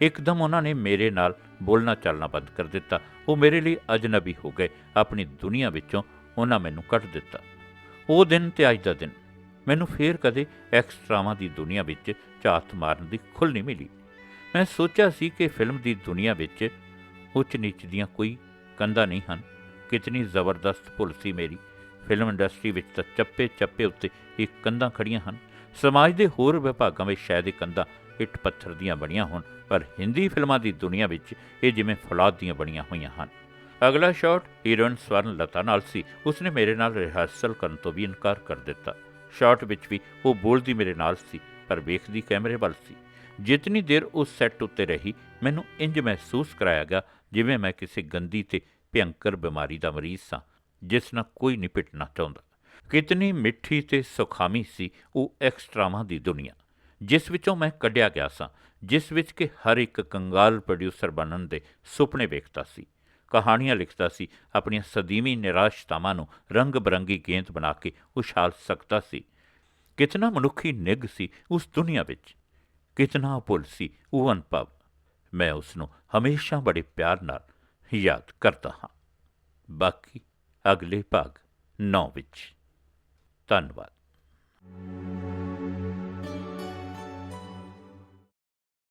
ਇੱਕਦਮ ਉਹਨਾਂ ਨੇ ਮੇਰੇ ਨਾਲ ਬੋਲਣਾ ਚੱਲਣਾ ਬੰਦ ਕਰ ਦਿੱਤਾ। ਉਹ ਮੇਰੇ ਲਈ ਅਜਨਬੀ ਹੋ ਗਏ। ਆਪਣੀ ਦੁਨੀਆ ਵਿੱਚੋਂ ਉਹਨਾਂ ਮੈਨੂੰ ਕੱਢ ਦਿੱਤਾ। ਉਹ ਦਿਨ ਤੇ ਅੱਜ ਦਾ ਦਿਨ ਮੈਨੂੰ ਫੇਰ ਕਦੇ ਐਕਸਟਰਾਵਾਂ ਦੀ ਦੁਨੀਆ ਵਿੱਚ ਝਾਤ ਮਾਰਨ ਦੀ ਖੁੱਲ ਨਹੀਂ ਮਿਲੀ। ਮੈਂ ਸੋਚਿਆ ਸੀ ਕਿ ਫਿਲਮ ਦੀ ਦੁਨੀਆ ਵਿੱਚ ਉੱਚ ਨੀਚ ਦੀਆਂ ਕੋਈ ਕੰਧਾਂ ਨਹੀਂ ਹਨ। ਕਿਤਨੀ ਜ਼ਬਰਦਸਤ ਭੁੱਲ ਸੀ ਮੇਰੀ। ਫਿਲਮ ਇੰਡਸਟਰੀ ਵਿੱਚ ਤਾਂ ਚੱਪੇ ਚੱਪੇ ਉੱਤੇ ਇਹ ਕੰਧਾਂ ਖੜੀਆਂ ਹਨ। ਸਮਾਜ ਦੇ ਹੋਰ ਵਿਭਾਗਾਂ ਵਿੱਚ ਸ਼ਾਇਦ ਇਹ ਕੰਧਾਂ ਇੱਟ ਪੱਥਰ ਦੀਆਂ ਬਣੀਆਂ ਹੋਣ, ਪਰ ਹਿੰਦੀ ਫਿਲਮਾਂ ਦੀ ਦੁਨੀਆ ਵਿੱਚ ਇਹ ਜਿਵੇਂ ਫੌਲਾਦ ਦੀਆਂ ਬਣੀਆਂ ਹੋਈਆਂ ਹਨ। ਅਗਲਾ ਸ਼ਾਟ ਹੀਰੋਇਨ ਸਵਰਨ ਲਤਾ ਨਾਲ ਸੀ। ਉਸਨੇ ਮੇਰੇ ਨਾਲ ਰਿਹਰਸਲ ਕਰਨ ਤੋਂ ਵੀ ਇਨਕਾਰ ਕਰ ਦਿੱਤਾ। ਸ਼ਾਟ ਵਿੱਚ ਵੀ ਉਹ ਬੋਲਦੀ ਮੇਰੇ ਨਾਲ ਸੀ, ਪਰ ਵੇਖਦੀ ਕੈਮਰੇ ਵੱਲ ਸੀ। ਜਿਤਨੀ ਦੇਰ ਉਸ ਸੈੱਟ ਉੱਤੇ ਰਹੀ, ਮੈਨੂੰ ਇੰਜ ਮਹਿਸੂਸ ਕਰਾਇਆ ਗਿਆ ਜਿਵੇਂ ਮੈਂ ਕਿਸੇ ਗੰਦੀ ਤੇ ਭਿਅੰਕਰ ਬਿਮਾਰੀ ਦਾ ਮਰੀਜ਼ ਸਾਂ, ਜਿਸ ਨਾਲ ਕੋਈ ਨਿਪਟਣਾ ਚਾਹੁੰਦਾ। ਕਿਤਨੀ ਮਿੱਠੀ ਤੇ ਸੁਖਾਮੀ ਸੀ ਉਹ ਐਕਸਟਰਾਵਾਂ ਦੀ ਦੁਨੀਆ, ਜਿਸ ਵਿੱਚੋਂ ਮੈਂ ਕੱਢਿਆ ਗਿਆ ਸਾਂ, ਜਿਸ ਵਿੱਚ ਕਿ ਹਰ ਇੱਕ ਕੰਗਾਲ ਪ੍ਰੋਡਿਊਸਰ ਬਣਨ ਦੇ ਸੁਪਨੇ ਵੇਖਦਾ ਸੀ। ਕਹਾਣੀਆਂ ਲਿਖਦਾ ਸੀ, ਆਪਣੀਆਂ ਸਦੀਵੀ ਨਿਰਾਸ਼ਤਾਵਾਂ ਨੂੰ ਰੰਗ ਬਰੰਗੀ ਗੇਂਦ ਬਣਾ ਕੇ ਉਛਾਲ ਸਕਦਾ ਸੀ। ਕਿਤਨਾ ਮਨੁੱਖੀ ਨਿੱਘ ਸੀ ਉਸ ਦੁਨੀਆ ਵਿੱਚ। ਕਿਤਨਾ ਭੁੱਲ ਸੀ ਉਹ ਅਨੁਭਵ। ਮੈਂ ਉਸ ਨੂੰ ਹਮੇਸ਼ਾ ਬੜੇ ਪਿਆਰ ਨਾਲ ਯਾਦ ਕਰਦਾ ਹਾਂ। ਬਾਕੀ ਅਗਲੇ ਭਾਗ 9 ਵਿੱਚ। ਧੰਨਵਾਦ।